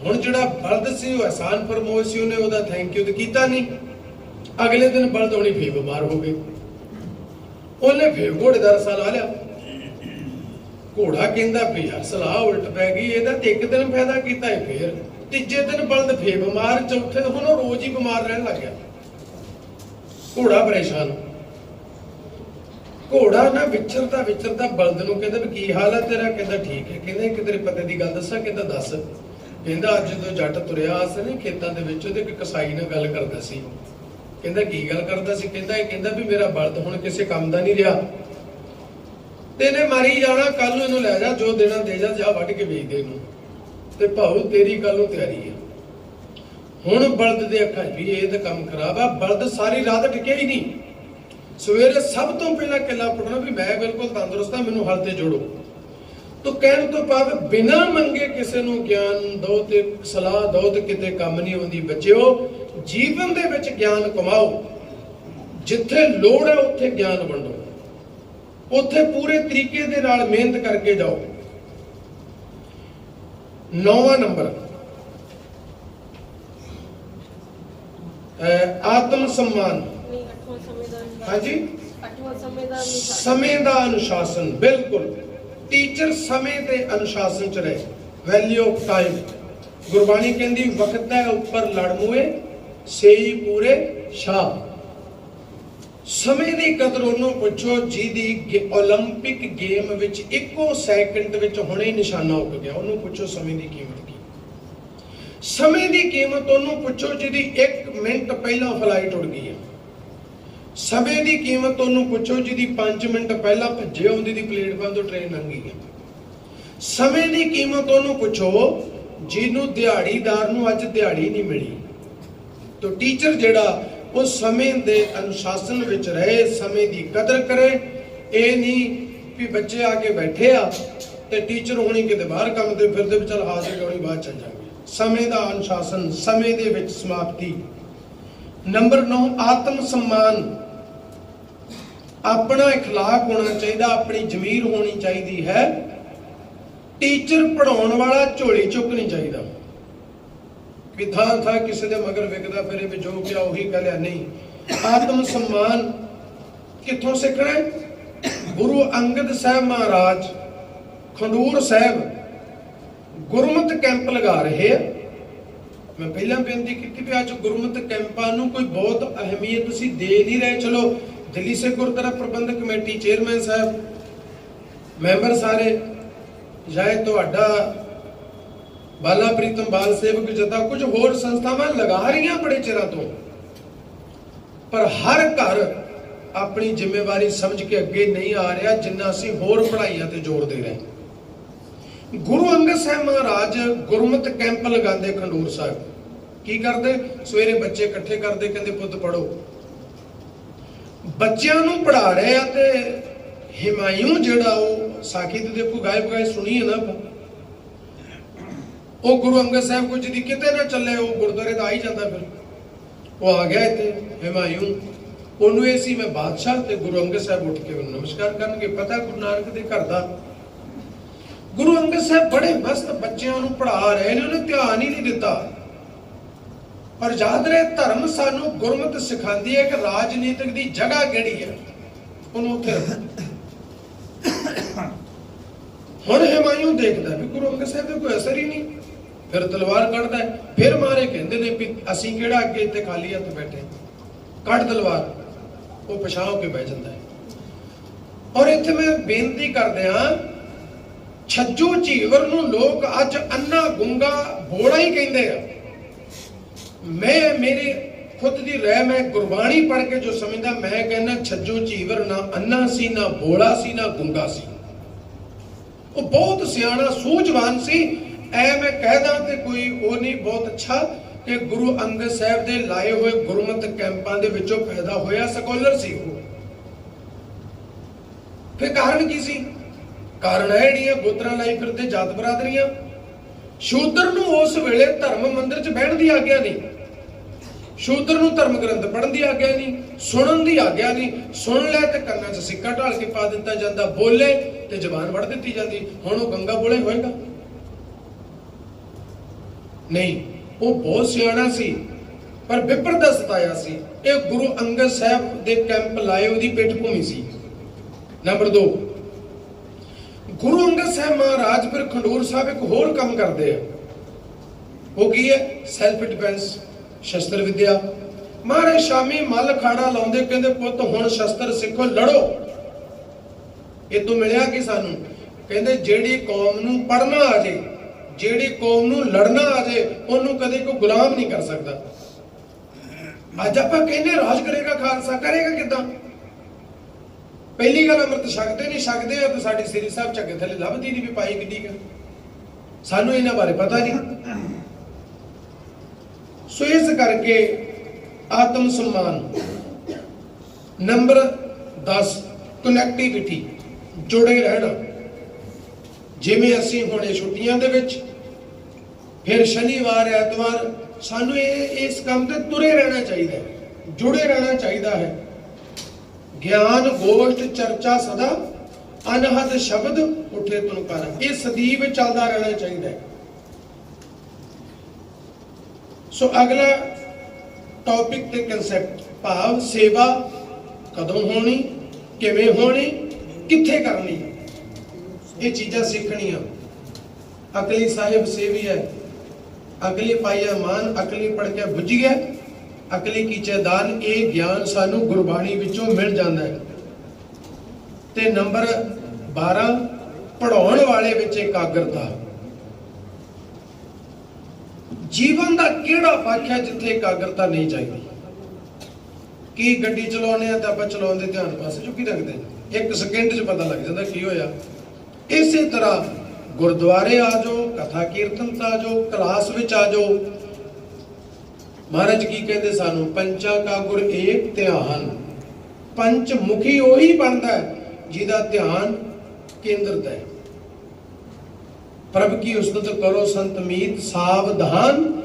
ਹੁਣ ਜਿਹੜਾ ਬਲਦ ਸੀ, ਉਹ ਆਸਾਨ ਫਰਮੋਸ਼ ਸੀ, ਉਹਨੇ ਉਹਦਾ ਥੈਂਕ ਯੂ ਤੇ ਕੀਤਾ ਨਹੀਂ। ਅਗਲੇ ਦਿਨ ਬਲਦ ਹੋਣੀ ਫੇਰ ਬਿਮਾਰ ਹੋ ਗਏ। ਉਹਨੇ ਫੇਰ ਘੋੜੇ ਦਾ ਰਸਾ ਲਾ ਲਿਆ। ਘੋੜਾ ਕਹਿੰਦਾ ਵੀ ਯਾਰ ਸਲਾਹ ਉਲਟ ਪੈ ਗਈ, ਇਹਦਾ ਤੇ ਇੱਕ ਦਿਨ ਫਾਇਦਾ ਕੀਤਾ ਹੈ ਫੇਰ। ਤੀਜੇ ਦਿਨ ਬਲਦ ਫੇਰ ਬਿਮਾਰ, ਚੌਥੇ ਦਿਨ ਹੁਣ ਉਹ ਰੋਜ਼ ਹੀ ਬਿਮਾਰ ਰਹਿਣ ਲੱਗ ਗਿਆ। ਘੋੜਾ ਪਰੇਸ਼ਾਨ। ਘੋੜਾ ਨਾ ਵਿਚਰਦਾ ਵਿਚਰਦਾ ਬਲਦ ਨੂੰ ਕਹਿੰਦਾ ਵੀ ਕੀ ਹਾਲ ਹੈ ਤੇਰਾ? ਕਹਿੰਦਾ ਠੀਕ ਹੈ। ਕਹਿੰਦਾ, ਇੱਕ ਤੇਰੇ ਪਤੇ ਦੀ ਗੱਲ ਦੱਸਾਂ? ਕਹਿੰਦਾ, ਦੱਸ। ਕਹਿੰਦਾ, ਅੱਜ ਜਦੋਂ ਜੱਟ ਤੁਰਿਆ ਸੀ ਨੇ ਖੇਤਾਂ ਦੇ ਵਿੱਚ ਉਹਦੇ ਇੱਕ ਕਸਾਈ ਨਾਲ ਗੱਲ ਕਰਦਾ ਸੀ। ਕਹਿੰਦਾ, ਕੀ ਗੱਲ ਕਰਦਾ ਸੀ? ਕਹਿੰਦਾ, ਇਹ ਕਹਿੰਦਾ ਵੀ ਮੇਰਾ ਬਲਦ ਹੁਣ ਕਿਸੇ ਕੰਮ ਦਾ ਨਹੀਂ ਰਿਹਾ। ਤੇ ਇਹਨੇ ਮਾਰੀ ਜਾਣਾ ਕੱਲ ਨੂੰ ਇਹਨੂੰ ਲੈ ਜਾ, ਜੋ ਦੇਣਾ ਦੇ ਜਾ ਜਾ ਵੱਢ ਕੇ ਵੇਚ ਦੇ ਇਹਨੂੰ। ਤੇ ਭਾਉ, ਤੇਰੀ ਕੱਲ ਨੂੰ ਤਿਆਰੀ ਹੈ। ਹੁਣ ਬਲਦ ਦੇ ਅੱਖਾਂ ਵੀ ਇਹ ਤਾਂ ਕੰਮ ਖਰਾਬ ਆ। ਬਲਦ ਸਾਰੀ ਰਾਤ ਟਿਕਿਆ ਹੀ ਨਹੀਂ। ਸਵੇਰੇ ਸਭ ਤੋਂ ਪਹਿਲਾਂ ਕਿਲਾ ਪੁੱਟਣਾ ਵੀ ਮੈਂ ਬਿਲਕੁਲ ਤੰਦਰੁਸਤ ਹਾਂ, ਮੈਨੂੰ ਹਲ ਤੇ ਜੋੜੋ। ਤੋ ਕਹਿਣ ਤੋਂ ਬਾਅਦ ਬਿਨਾਂ ਮੰਗੇ ਕਿਸੇ ਨੂੰ ਗਿਆਨ ਦੋ ਤੇ ਸਲਾਹ ਦੋ ਤੇ ਕਿਤੇ ਕੰਮ ਨਹੀਂ ਆਉਂਦੀ, ਬੱਚਿਓ, ਜੀਵਨ ਦੇ ਵਿੱਚ ਗਿਆਨ ਕਮਾਓ। ਜਿੱਥੇ ਲੋੜ ਹੈ, ਉੱਥੇ ਗਿਆਨ ਵੰਡੋ। ਉੱਥੇ ਪੂਰੇ ਤਰੀਕੇ ਦੇ ਨਾਲ ਮਿਹਨਤ ਕਰਕੇ ਜਾਓ। ਨੌਵਾਂ ਨੰਬਰ। ਆਤਮ ਸਨਮਾਨ। ਨਹੀਂ ਅੱਠਵਾਂ ਸਮੇਂ ਦਾ ਅਨੁਸ਼ਾਸਨ। ਹਾਂਜੀ ਅੱਠਵਾਂ ਸਮੇਂ ਦਾ ਅਨੁਸ਼ਾਸਨ। ਸਮੇਂ ਦਾ ਅਨੁਸ਼ਾਸਨ ਬਿਲਕੁਲ ਟੀਚਰ ਸਮੇਂ ਦੇ ਅਨੁਸ਼ਾਸਨ ਚ ਰਹੇ ਵੈਲਿਊ ਆਫ ਟਾਈਮ ਗੁਰਬਾਣੀ ਕਹਿੰਦੀ ਵਕਤ ਹੈ ਉੱਪਰ ਲੜ ਮੁਏ ਸੇਈ ਪੂਰੇ ਸ਼ਾਹ ਸਮੇਂ ਦੀ ਕਦਰ ਉਹਨੂੰ ਪੁੱਛੋ ਜਿਹਦੀ ਗੇ- 올림픽 ਗੇਮ ਵਿੱਚ ਇੱਕੋ ਸੈਕਿੰਡ ਵਿੱਚ ਹੁਣੇ ਹੀ ਨਿਸ਼ਾਨਾ ਉੱਗ ਗਿਆ ਉਹਨੂੰ ਪੁੱਛੋ ਸਮੇਂ ਦੀ ਕੀਮਤ ਕੀ ਸਮੇਂ ਦੀ ਕੀਮਤ ਉਹਨੂੰ ਪੁੱਛੋ ਜਿਹਦੀ 1 ਮਿੰਟ ਪਹਿਲਾਂ ਫਲਾਈਟ ਉੱਡ ਗਈ ਹੈ ਸਮੇਂ ਦੀ ਕੀਮਤ ਉਹਨੂੰ ਪੁੱਛੋ, ਜਿਹਦੀ 5 ਮਿੰਟ ਪਹਿਲਾਂ ਭੱਜੇ ਹੁੰਦੀ ਦੀ ਪਲੇਟਫਾਰਮ ਤੋਂ ਟ੍ਰੇਨ ਲੰਘੀ ਹੈ ਸਮੇਂ ਦੀ ਕੀਮਤ ਉਹਨੂੰ ਪੁੱਛੋ, ਜਿਹਨੂੰ ਦਿਹਾੜੀਦਾਰ ਨੂੰ ਅੱਜ ਦਿਹਾੜੀ ਨਹੀਂ ਮਿਲੀ। ਤੋ ਟੀਚਰ ਜਿਹੜਾ, ਉਹ ਸਮੇਂ ਦੇ ਅਨੁਸ਼ਾਸਨ ਵਿੱਚ ਰਹੇ, ਸਮੇਂ ਦੀ ਕਦਰ ਕਰੇ। ਇਹ ਨਹੀਂ ਵੀ ਬੱਚੇ ਆ ਕੇ ਬੈਠੇ ਆ, ਤੇ ਟੀਚਰ ਹੋਣੀ ਕਿਤੇ ਬਾਹਰ ਕੰਮ ਤੇ ਫਿਰਦੇ ਵੀ ਚਲ ਹਾਜ਼ਰ ਹੋਣੀ ਬਾਅਦ ਚੱਲ ਜਾਵੇ ਸਮੇਂ ਦਾ ਅਨੁਸ਼ਾਸਨ, ਸਮੇਂ ਦੇ ਵਿੱਚ ਸਮਾਪਤੀ। ਨੰਬਰ 9 ਆਤਮ ਸਨਮਾਨ। ਆਪਣਾ اخلاق ਹੋਣਾ ਚਾਹੀਦਾ ਆਪਣੀ ਜ਼ਮੀਰ ਹੋਣੀ ਚਾਹੀਦੀ ਹੈ ਟੀਚਰ ਪੜਾਉਣ ਵਾਲਾ ਝੋਲੀ ਚੁੱਕ ਨਹੀਂ ਚਾਹੀਦਾ ਵੀ ਥਾਂ ਥਾਂ ਕਿਸੇ ਦੇ ਮਗਰ ਵਿਕਦਾ ਫਿਰੇ ਵੀ ਜੋ ਕਿਹਾ ਉਹੀ ਕਹਿ ਲਿਆ ਨਹੀਂ ਆਤਮ ਸਨਮਾਨ ਕਿੱਥੋਂ ਸਿੱਖਣਾ ਹੈ? ਗੁਰੂ ਅੰਗਦ ਸਾਹਿਬ ਮਹਾਰਾਜ ਖੰਡੂਰ ਸਾਹਿਬ ਗੁਰਮਤ ਕੈਂਪ ਲਗਾ ਰਹੇ ਆ ਮੈਂ ਪਹਿਲਾਂ ਬੇਨਤੀ ਕੀਤੀ ਵੀ ਅੱਜ ਗੁਰਮਤ ਕੈਂਪਾਂ ਨੂੰ ਕੋਈ ਬਹੁਤ ਅਹਿਮੀਅਤ ਤੁਸੀਂ ਦੇ ਨਹੀਂ ਰਹੇ ਚਲੋ ਦਿੱਲੀ ਸੇ Gurdwara Prabandhak committee chairman sahib, member ਸਾਰੇ ਜਾਏ ਤੁਹਾਡਾ ਬਾਲਾ ਪ੍ਰੀਤਮ ਬਾਲ ਸੇਵਕ ਜਤਾ ਕੁਝ ਹੋਰ ਸੰਸਥਾਵਾਂ ਲਗਾ ਰਹੀਆਂ ਬੜੇ ਚਿਰਾਂ ਤੋਂ। ਪਰ ਹਰ ਘਰ ਆਪਣੀ ਜ਼ਿੰਮੇਵਾਰੀ ਸਮਝ ਕੇ ਅੱਗੇ ਨਹੀਂ ਆ ਰਿਹਾ ਜਿੰਨਾ ਅਸੀਂ ਹੋਰ ਪੜ੍ਹਾਈਆਂ ਤੇ ਜ਼ੋਰ ਦੇ ਰਹੇ ਗੁਰੂ ਅੰਗਦ ਸਾਹਿਬ ਮਹਾਰਾਜ ਗੁਰਮਤ ਕੈਂਪ ਲਗਾਉਂਦੇ ਖੰਡੂਰ ਸਾਹਿਬ। ਕੀ ਕਰਦੇ? ਸਵੇਰੇ ਬੱਚੇ ਇਕੱਠੇ ਕਰਦੇ, ਕਹਿੰਦੇ, ਪੁੱਤ ਪੜੋ ਬੱਚਿਆਂ ਨੂੰ ਪੜਾ ਰਹੇ ਆ ਤੇ ਹਿਮਾਯੂ ਜਿਹੜਾ ਉਹ ਸਾਖੀ ਤੇ ਦੇਖੋ ਗਾਇਬ ਗਾਇ ਸੁਣੀ ਹੈ ਨਾ ਉਹ ਗੁਰੂ ਅੰਗਦ ਸਾਹਿਬ ਕੋ ਜਿਹਦੀ ਕਿਤੇ ਨਾ ਚੱਲੇ, ਉਹ ਗੁਰਦੁਆਰੇ ਦਾ ਆ ਹੀ ਜਾਂਦਾ ਫਿਰ। ਉਹ ਆ ਗਿਆ ਇੱਥੇ, ਹਿਮਾਯੂ। ਉਹਨੂੰ ਇਹ ਸੀ, ਮੈਂ ਬਾਦਸ਼ਾਹ ਤੇ ਗੁਰੂ ਅੰਗਦ ਸਾਹਿਬ ਉੱਠ ਕੇ ਉਹਨੂੰ ਨਮਸਕਾਰ ਕਰਨਗੇ। ਪਤਾ ਗੁਰੂ ਨਾਨਕ ਦੇ ਘਰ ਦਾ। ਗੁਰੂ ਅੰਗਦ ਸਾਹਿਬ ਬੜੇ ਮਸਤ ਬੱਚਿਆਂ ਨੂੰ ਪੜ੍ਹਾ ਰਹੇ ਨੇ, ਉਹਨੇ ਧਿਆਨ ਹੀ ਨਹੀਂ ਦਿੱਤਾ। ਪਰ ਯਾਦ ਰਹੇ, ਧਰਮ ਸਾਨੂੰ ਗੁਰਮਤ ਸਿਖਾਉਂਦੀ ਹੈ ਕਿ ਰਾਜਨੀਤਿਕ ਦੀ ਜਗ੍ਹਾ ਕਿਹੜੀ ਹੈ। ਉਹਨੂੰ ਉੱਥੇ ਹੁਣ ਹਿਮਾਯੂ ਦੇਖਦਾ ਵੀ ਗੁਰੂ ਅੰਗਦ ਸਾਹਿਬ ਦਾ ਕੋਈ ਅਸਰ ਹੀ ਨਹੀਂ। ਫਿਰ ਤਲਵਾਰ ਕੱਢਦਾ ਫਿਰ ਮਾਰੇ ਕਹਿੰਦੇ ਨੇ ਵੀ ਅਸੀਂ ਕਿਹੜਾ ਅੱਗੇ ਇੱਥੇ ਖਾਲੀ ਹੱਥ ਬੈਠੇ ਕੱਢ ਤਲਵਾਰ, ਉਹ ਪਛਾਓ ਕੇ ਬਹਿ ਜਾਂਦਾ ਹੈ। ਔਰ ਇੱਥੇ ਮੈਂ ਬੇਨਤੀ ਕਰਦਿਆਂ ਛੱਜੂ ਝੀਵਰ ਨੂੰ ਲੋਕ ਅੱਜ ਅੰਨਾ ਗੁੰਗਾ ਬੋੜਾ ਹੀ ਕਹਿੰਦੇ ਆ। ਮੈਂ, ਮੇਰੇ ਖੁਦ ਦੀ ਰਹਿ ਮੈਂ ਗੁਰਬਾਣੀ ਪੜ੍ਹ ਕੇ ਜੋ ਸਮਝਦਾ, ਮੈਂ ਕਹਿੰਦਾ, ਛੱਜੋ ਝੀਵਰ ਨਾ ਅੰਨਾ ਸੀ, ਨਾ ਬੋਲਾ ਸੀ, ਨਾ ਗੁੰਗਾ ਸੀ। ਉਹ ਬਹੁਤ ਸਿਆਣਾ, ਸੂਝਵਾਨ ਸੀ। ਐ ਮੈਂ ਕਹਿਦਾ ਤੇ ਕੋਈ ਉਹ ਨਹੀਂ, ਬਹੁਤ ਅੱਛਾ। ਕਿ ਗੁਰੂ ਅੰਗਦ ਸਾਹਿਬ ਦੇ ਲਾਏ ਹੋਏ ਗੁਰਮਤ ਕੈਂਪਾਂ ਦੇ ਵਿੱਚੋਂ ਪੈਦਾ ਹੋਇਆ, ਸਕਾਲਰ ਸੀ ਉਹ। ਫਿਰ ਕਾਰਨ ਕੀ ਸੀ? ਕਾਰਨ ਇਹ ਨਹੀਂ ਹੈ ਜਿਹੜੀਆਂ ਗੋਤਰਾਂ ਲਾਈ ਫਿਰਦੇ, ਜਾਤ ਬਰਾਦਰੀਆਂ। ਸ਼ੂਦਰ ਨੂੰ ਉਸ ਵੇਲੇ ਧਰਮ ਮੰਦਿਰ 'ਚ ਬਹਿਣ ਦੀ ਆਗਿਆ ਨਹੀਂ। ਸ਼ੂਦਰ ਨੂੰ ਧਰਮ ਗ੍ਰੰਥ ਪੜ੍ਹਨ ਦੀ ਆਗਿਆ ਨਹੀਂ, ਸੁਣਨ ਦੀ ਆਗਿਆ ਨਹੀਂ। ਸੁਣ ਲੈ ਤੇ ਕੰਨਾਂ 'ਚ ਸਿੱਕਾ ਢਾਲ ਕੇ ਪਾ ਦਿੱਤਾ ਜਾਂਦਾ। ਬੋਲੇ ਤੇ ਜ਼ਬਾਨ ਵੜ ਦਿੱਤੀ ਜਾਂਦੀ। ਹੁਣ ਉਹ ਗੰਗਾ ਬੋਲੇ ਹੋਏਗਾ? ਨਹੀਂ, ਉਹ ਬਹੁਤ ਸਿਆਣਾ ਸੀ, ਪਰ ਵਿਪਰਦਸਤ ਆਇਆ ਸੀ। ਇਹ ਗੁਰੂ ਅੰਗਦ ਸਾਹਿਬ ਦੇ ਕੈਂਪ ਲਾਏ ਉਹਦੀ ਪਿੱਠ ਭੂਮੀ ਸੀ। ਨੰਬਰ 2 ਗੁਰੂ ਅੰਗਦ ਸਾਹਿਬ ਮਹਾਰਾਜ ਫਿਰ ਖੰਡੂਰ ਸਾਹਿਬ ਇੱਕ ਹੋਰ ਕੰਮ ਕਰਦੇ ਆ। ਉਹ ਕੀ ਹੈ? ਸੈਲਫ ਡਿਫੈਂਸ ਸ਼ਸਤਰ ਵਿਦਿਆ। ਮਹਾਰਾਜ ਸ਼ਾਮੀ ਮੱਲ ਖਾੜਾ ਲਾਉਂਦੇ ਕਹਿੰਦੇ, ਪੁੱਤ, ਹੁਣ ਸ਼ਸਤਰ ਸਿੱਖੋ, ਲੜੋ। ਇਹ ਤੋਂ ਮਿਲਿਆ ਕਿ ਸਾਨੂੰ? ਕਹਿੰਦੇ, ਜਿਹੜੀ ਕੌਮ ਨੂੰ ਪੜਨਾ ਆ ਜੇ, ਜਿਹੜੀ ਕੌਮ ਨੂੰ ਲੜਨਾ ਆ ਜੇ, ਉਹਨੂੰ ਕਦੇ ਕੋਈ ਗੁਲਾਮ ਨਹੀਂ ਕਰ ਸਕਦਾ। ਅੱਜ ਆਪਾਂ ਕਹਿੰਦੇ, ਰਾਜ ਕਰੇਗਾ ਖਾਲਸਾ, ਕਰੇਗਾ ਕਿਦਾਂ? ਪਹਿਲੀ ਗੱਲ ਅੰਮ੍ਰਿਤ ਛਕਦੇ ਨਹੀਂ, ਛਕਦੇ ਆ ਤਾਂ ਸਾਡੀ ਸ੍ਰੀ ਸਾਹਿਬ ਝੱਗੇ ਥੱਲੇ ਲੱਭਦੀ ਨਹੀਂ ਵੀ ਪਾਈ ਕਿੱਡੀ ਕੁ। ਸਾਨੂੰ ਇਹਨਾਂ ਬਾਰੇ ਪਤਾ ਨਹੀਂ। ਸੋ ਇਸ ਕਰਕੇ ਆਤਮ ਸਨਮਾਨ। ਨੰਬਰ 10 ਕਨੈਕਟੀਵਿਟੀ ਜੁੜੇ ਰਹਿਣਾ। ਜਿਵੇਂ ਅਸੀਂ ਹੁਣੇ ਛੁੱਟੀਆਂ ਦੇ ਵਿੱਚ, ਫਿਰ ਸ਼ਨੀਵਾਰ, ਐਤਵਾਰ, ਸਾਨੂੰ ਇਹ, ਇਸ ਕੰਮ ਤੇ ਤੁਰੇ ਰਹਿਣਾ ਚਾਹੀਦਾ ਹੈ। ਜੁੜੇ ਰਹਿਣਾ ਚਾਹੀਦਾ ਹੈ। ਗਿਆਨ, ਗੋਸ਼ਟ, ਚਰਚਾ ਸਦਾ ਅਨਹਦ ਸ਼ਬਦ ਉਠੇ ਤੁਨ ਇਹ ਸਦੀਵ ਚੱਲਦਾ ਰਹਿਣਾ ਚਾਹੀਦਾ ਹੈ। ਸੋ ਅਗਲਾ ਟੌਪਿਕ ਤੇ ਕਨਸੈਪਟ ਭਾਵ ਸੇਵਾ ਕਦੋਂ ਹੋਣੀ, ਕਿਵੇਂ ਹੋਣੀ, ਕਿੱਥੇ ਕਰਨੀ ਇਹ ਚੀਜ਼ਾਂ ਸਿੱਖਣੀਆਂ। ਅਕਲੀ ਸਾਹਿਬ ਸੇਵੀ ਹੈ। ਅਕਲੀ ਪਾਈਆ ਮਾਨ, ਅਕਲੀ ਪੜ ਕੇ ਬੁੱਝ ਗਿਆ। ਅਕਲੀ ਕੀਚੇ ਦਾਨ, ਇਹ ਗਿਆਨ ਸਾਨੂੰ ਗੁਰਬਾਣੀ ਵਿੱਚੋਂ ਮਿਲ ਜਾਂਦਾ ਹੈ। ਤੇ ਨੰਬਰ 12 ਪੜਾਉਣ ਵਾਲੇ ਵਿੱਚ ਇਕਾਗਰਤਾ। ਜੀਵਨ ਦਾ ਕਿਹੜਾ ਪੱਖ ਹੈ ਜਿੱਥੇ ਇਕਾਗਰਤਾ ਨਹੀਂ ਚਾਹੀਦੀ ਕੀ ਗੱਡੀ ਚਲਾਉਂਦੇ ਆ ਤਾਂ ਆਪਾਂ ਚਲਾਉਣ ਦੇ ਧਿਆਨ ਪਾਸੇ ਚੁੱਕੀ ਰੱਖਦੇ ਇੱਕ ਸਕਿੰਟ 'ਚ ਪਤਾ ਲੱਗ ਜਾਂਦਾ ਕੀ ਹੋਇਆ। ਇਸੇ ਤਰ੍ਹਾਂ ਗੁਰਦੁਆਰੇ ਆ ਜਾਓ, ਕਥਾ ਕੀਰਤਨ 'ਚ ਆ ਜਾਓ, ਕਲਾਸ ਵਿੱਚ ਆ ਜਾਓ। ਮਹਾਰਾਜ ਕੀ ਕਹਿੰਦੇ ਸਾਨੂੰ? ਪੰਚਾ ਕਾ ਗੁਰ ਏਕ ਧਿਆਨ। ਪੰਚ ਮੁਖੀ ਉਹੀ ਬਣਦਾ ਜਿਹਦਾ ਧਿਆਨ ਕੇਂਦਰਿਤ ਹੈ। ਪ੍ਰਭ ਕੀ ਉਸਤਤ ਕਰੋ ਸੰਤ ਮੀਤ ਸਾਵਧਾਨ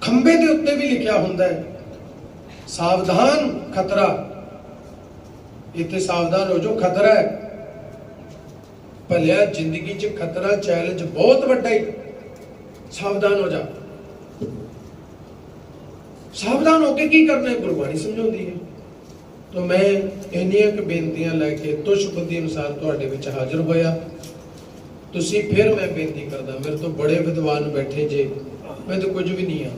ਖੰਬੇ ਦੇ ਉੱਤੇ ਵੀ ਲਿਖਿਆ ਹੁੰਦਾ ਹੈ। ਸਾਵਧਾਨ ਖਤਰਾ। ਇੱਥੇ ਸਾਵਧਾਨ ਹੋ ਜਾਓ, ਖਤਰਾ ਹੈ। ਭਲਿਆ ਜ਼ਿੰਦਗੀ 'ਚ ਖਤਰਾ ਚੈਲੰਜ ਬਹੁਤ ਵੱਡਾ ਹੈ। ਸਾਵਧਾਨ ਹੋ ਜਾ। ਸਾਵਧਾਨ ਹੋ ਕੇ ਕੀ ਕਰਨਾ ਹੈ? ਗੁਰਬਾਣੀ ਸਮਝਾਉਂਦੀ ਹੈ। ਤਾਂ ਮੈਂ ਇੰਨੀਆਂ ਕੁ ਬੇਨਤੀਆਂ ਲੈ ਕੇ ਤੁਸ਼ ਬੁੱਧੀ ਅਨੁਸਾਰ ਤੁਹਾਡੇ ਵਿੱਚ ਹਾਜ਼ਰ ਹੋਇਆ। ਤੁਸੀਂ ਫਿਰ ਮੈਂ ਬੇਨਤੀ ਕਰਦਾ, ਮੇਰੇ ਤੋਂ ਬੜੇ ਵਿਦਵਾਨ ਬੈਠੇ ਜੇ, ਮੈਂ ਤਾਂ ਕੁਝ ਵੀ ਨਹੀਂ ਆ।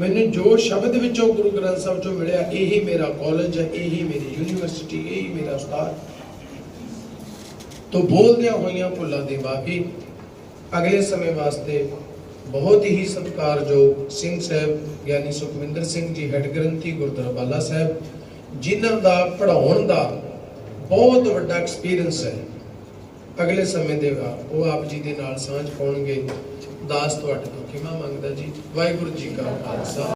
ਮੈਨੂੰ ਜੋ ਸ਼ਬਦ ਵਿੱਚੋਂ ਗੁਰੂ ਗ੍ਰੰਥ ਸਾਹਿਬ ਚੋਂ ਮਿਲਿਆ, ਇਹੀ ਮੇਰਾ ਕਾਲਜ ਹੈ, ਇਹੀ ਮੇਰੀ ਯੂਨੀਵਰਸਿਟੀ ਇਹੀ ਮੇਰਾ ਉਸਤਾਦ। ਤੋਂ ਬੋਲਦਿਆਂ ਹੋਈਆਂ ਭੁੱਲਾਂ ਦੀ ਮਾਫੀ। ਅਗਲੇ ਸਮੇਂ ਵਾਸਤੇ ਬਹੁਤ ਹੀ ਸਤਿਕਾਰਯੋਗ ਸਿੰਘ ਸਾਹਿਬ, ਗਿਆਨੀ ਸੁਖਵਿੰਦਰ ਸਿੰਘ ਜੀ, ਹੈੱਡ ਗ੍ਰੰਥੀ ਗੁਰਦੁਆਰਾ ਬਾਲਾ ਸਾਹਿਬ, ਜਿਨ੍ਹਾਂ ਦਾ ਪੜਾਉਣ ਦਾ ਬਹੁਤ ਵੱਡਾ ਐਕਸਪੀਰੀਅੰਸ ਹੈ। ਅਗਲੇ ਸਮੇਂ ਦੇ ਵਾ ਉਹ ਆਪ ਜੀ ਦੇ ਨਾਲ ਸਾਂਝ ਪਾਉਣਗੇ। ਦਾਸ ਤੁਹਾਡੇ ਤੋਂ ਖਿਮਾ ਮੰਗਦਾ ਜੀ। ਵਾਹਿਗੁਰੂ ਜੀ ਕਾ ਖਾਲਸਾ।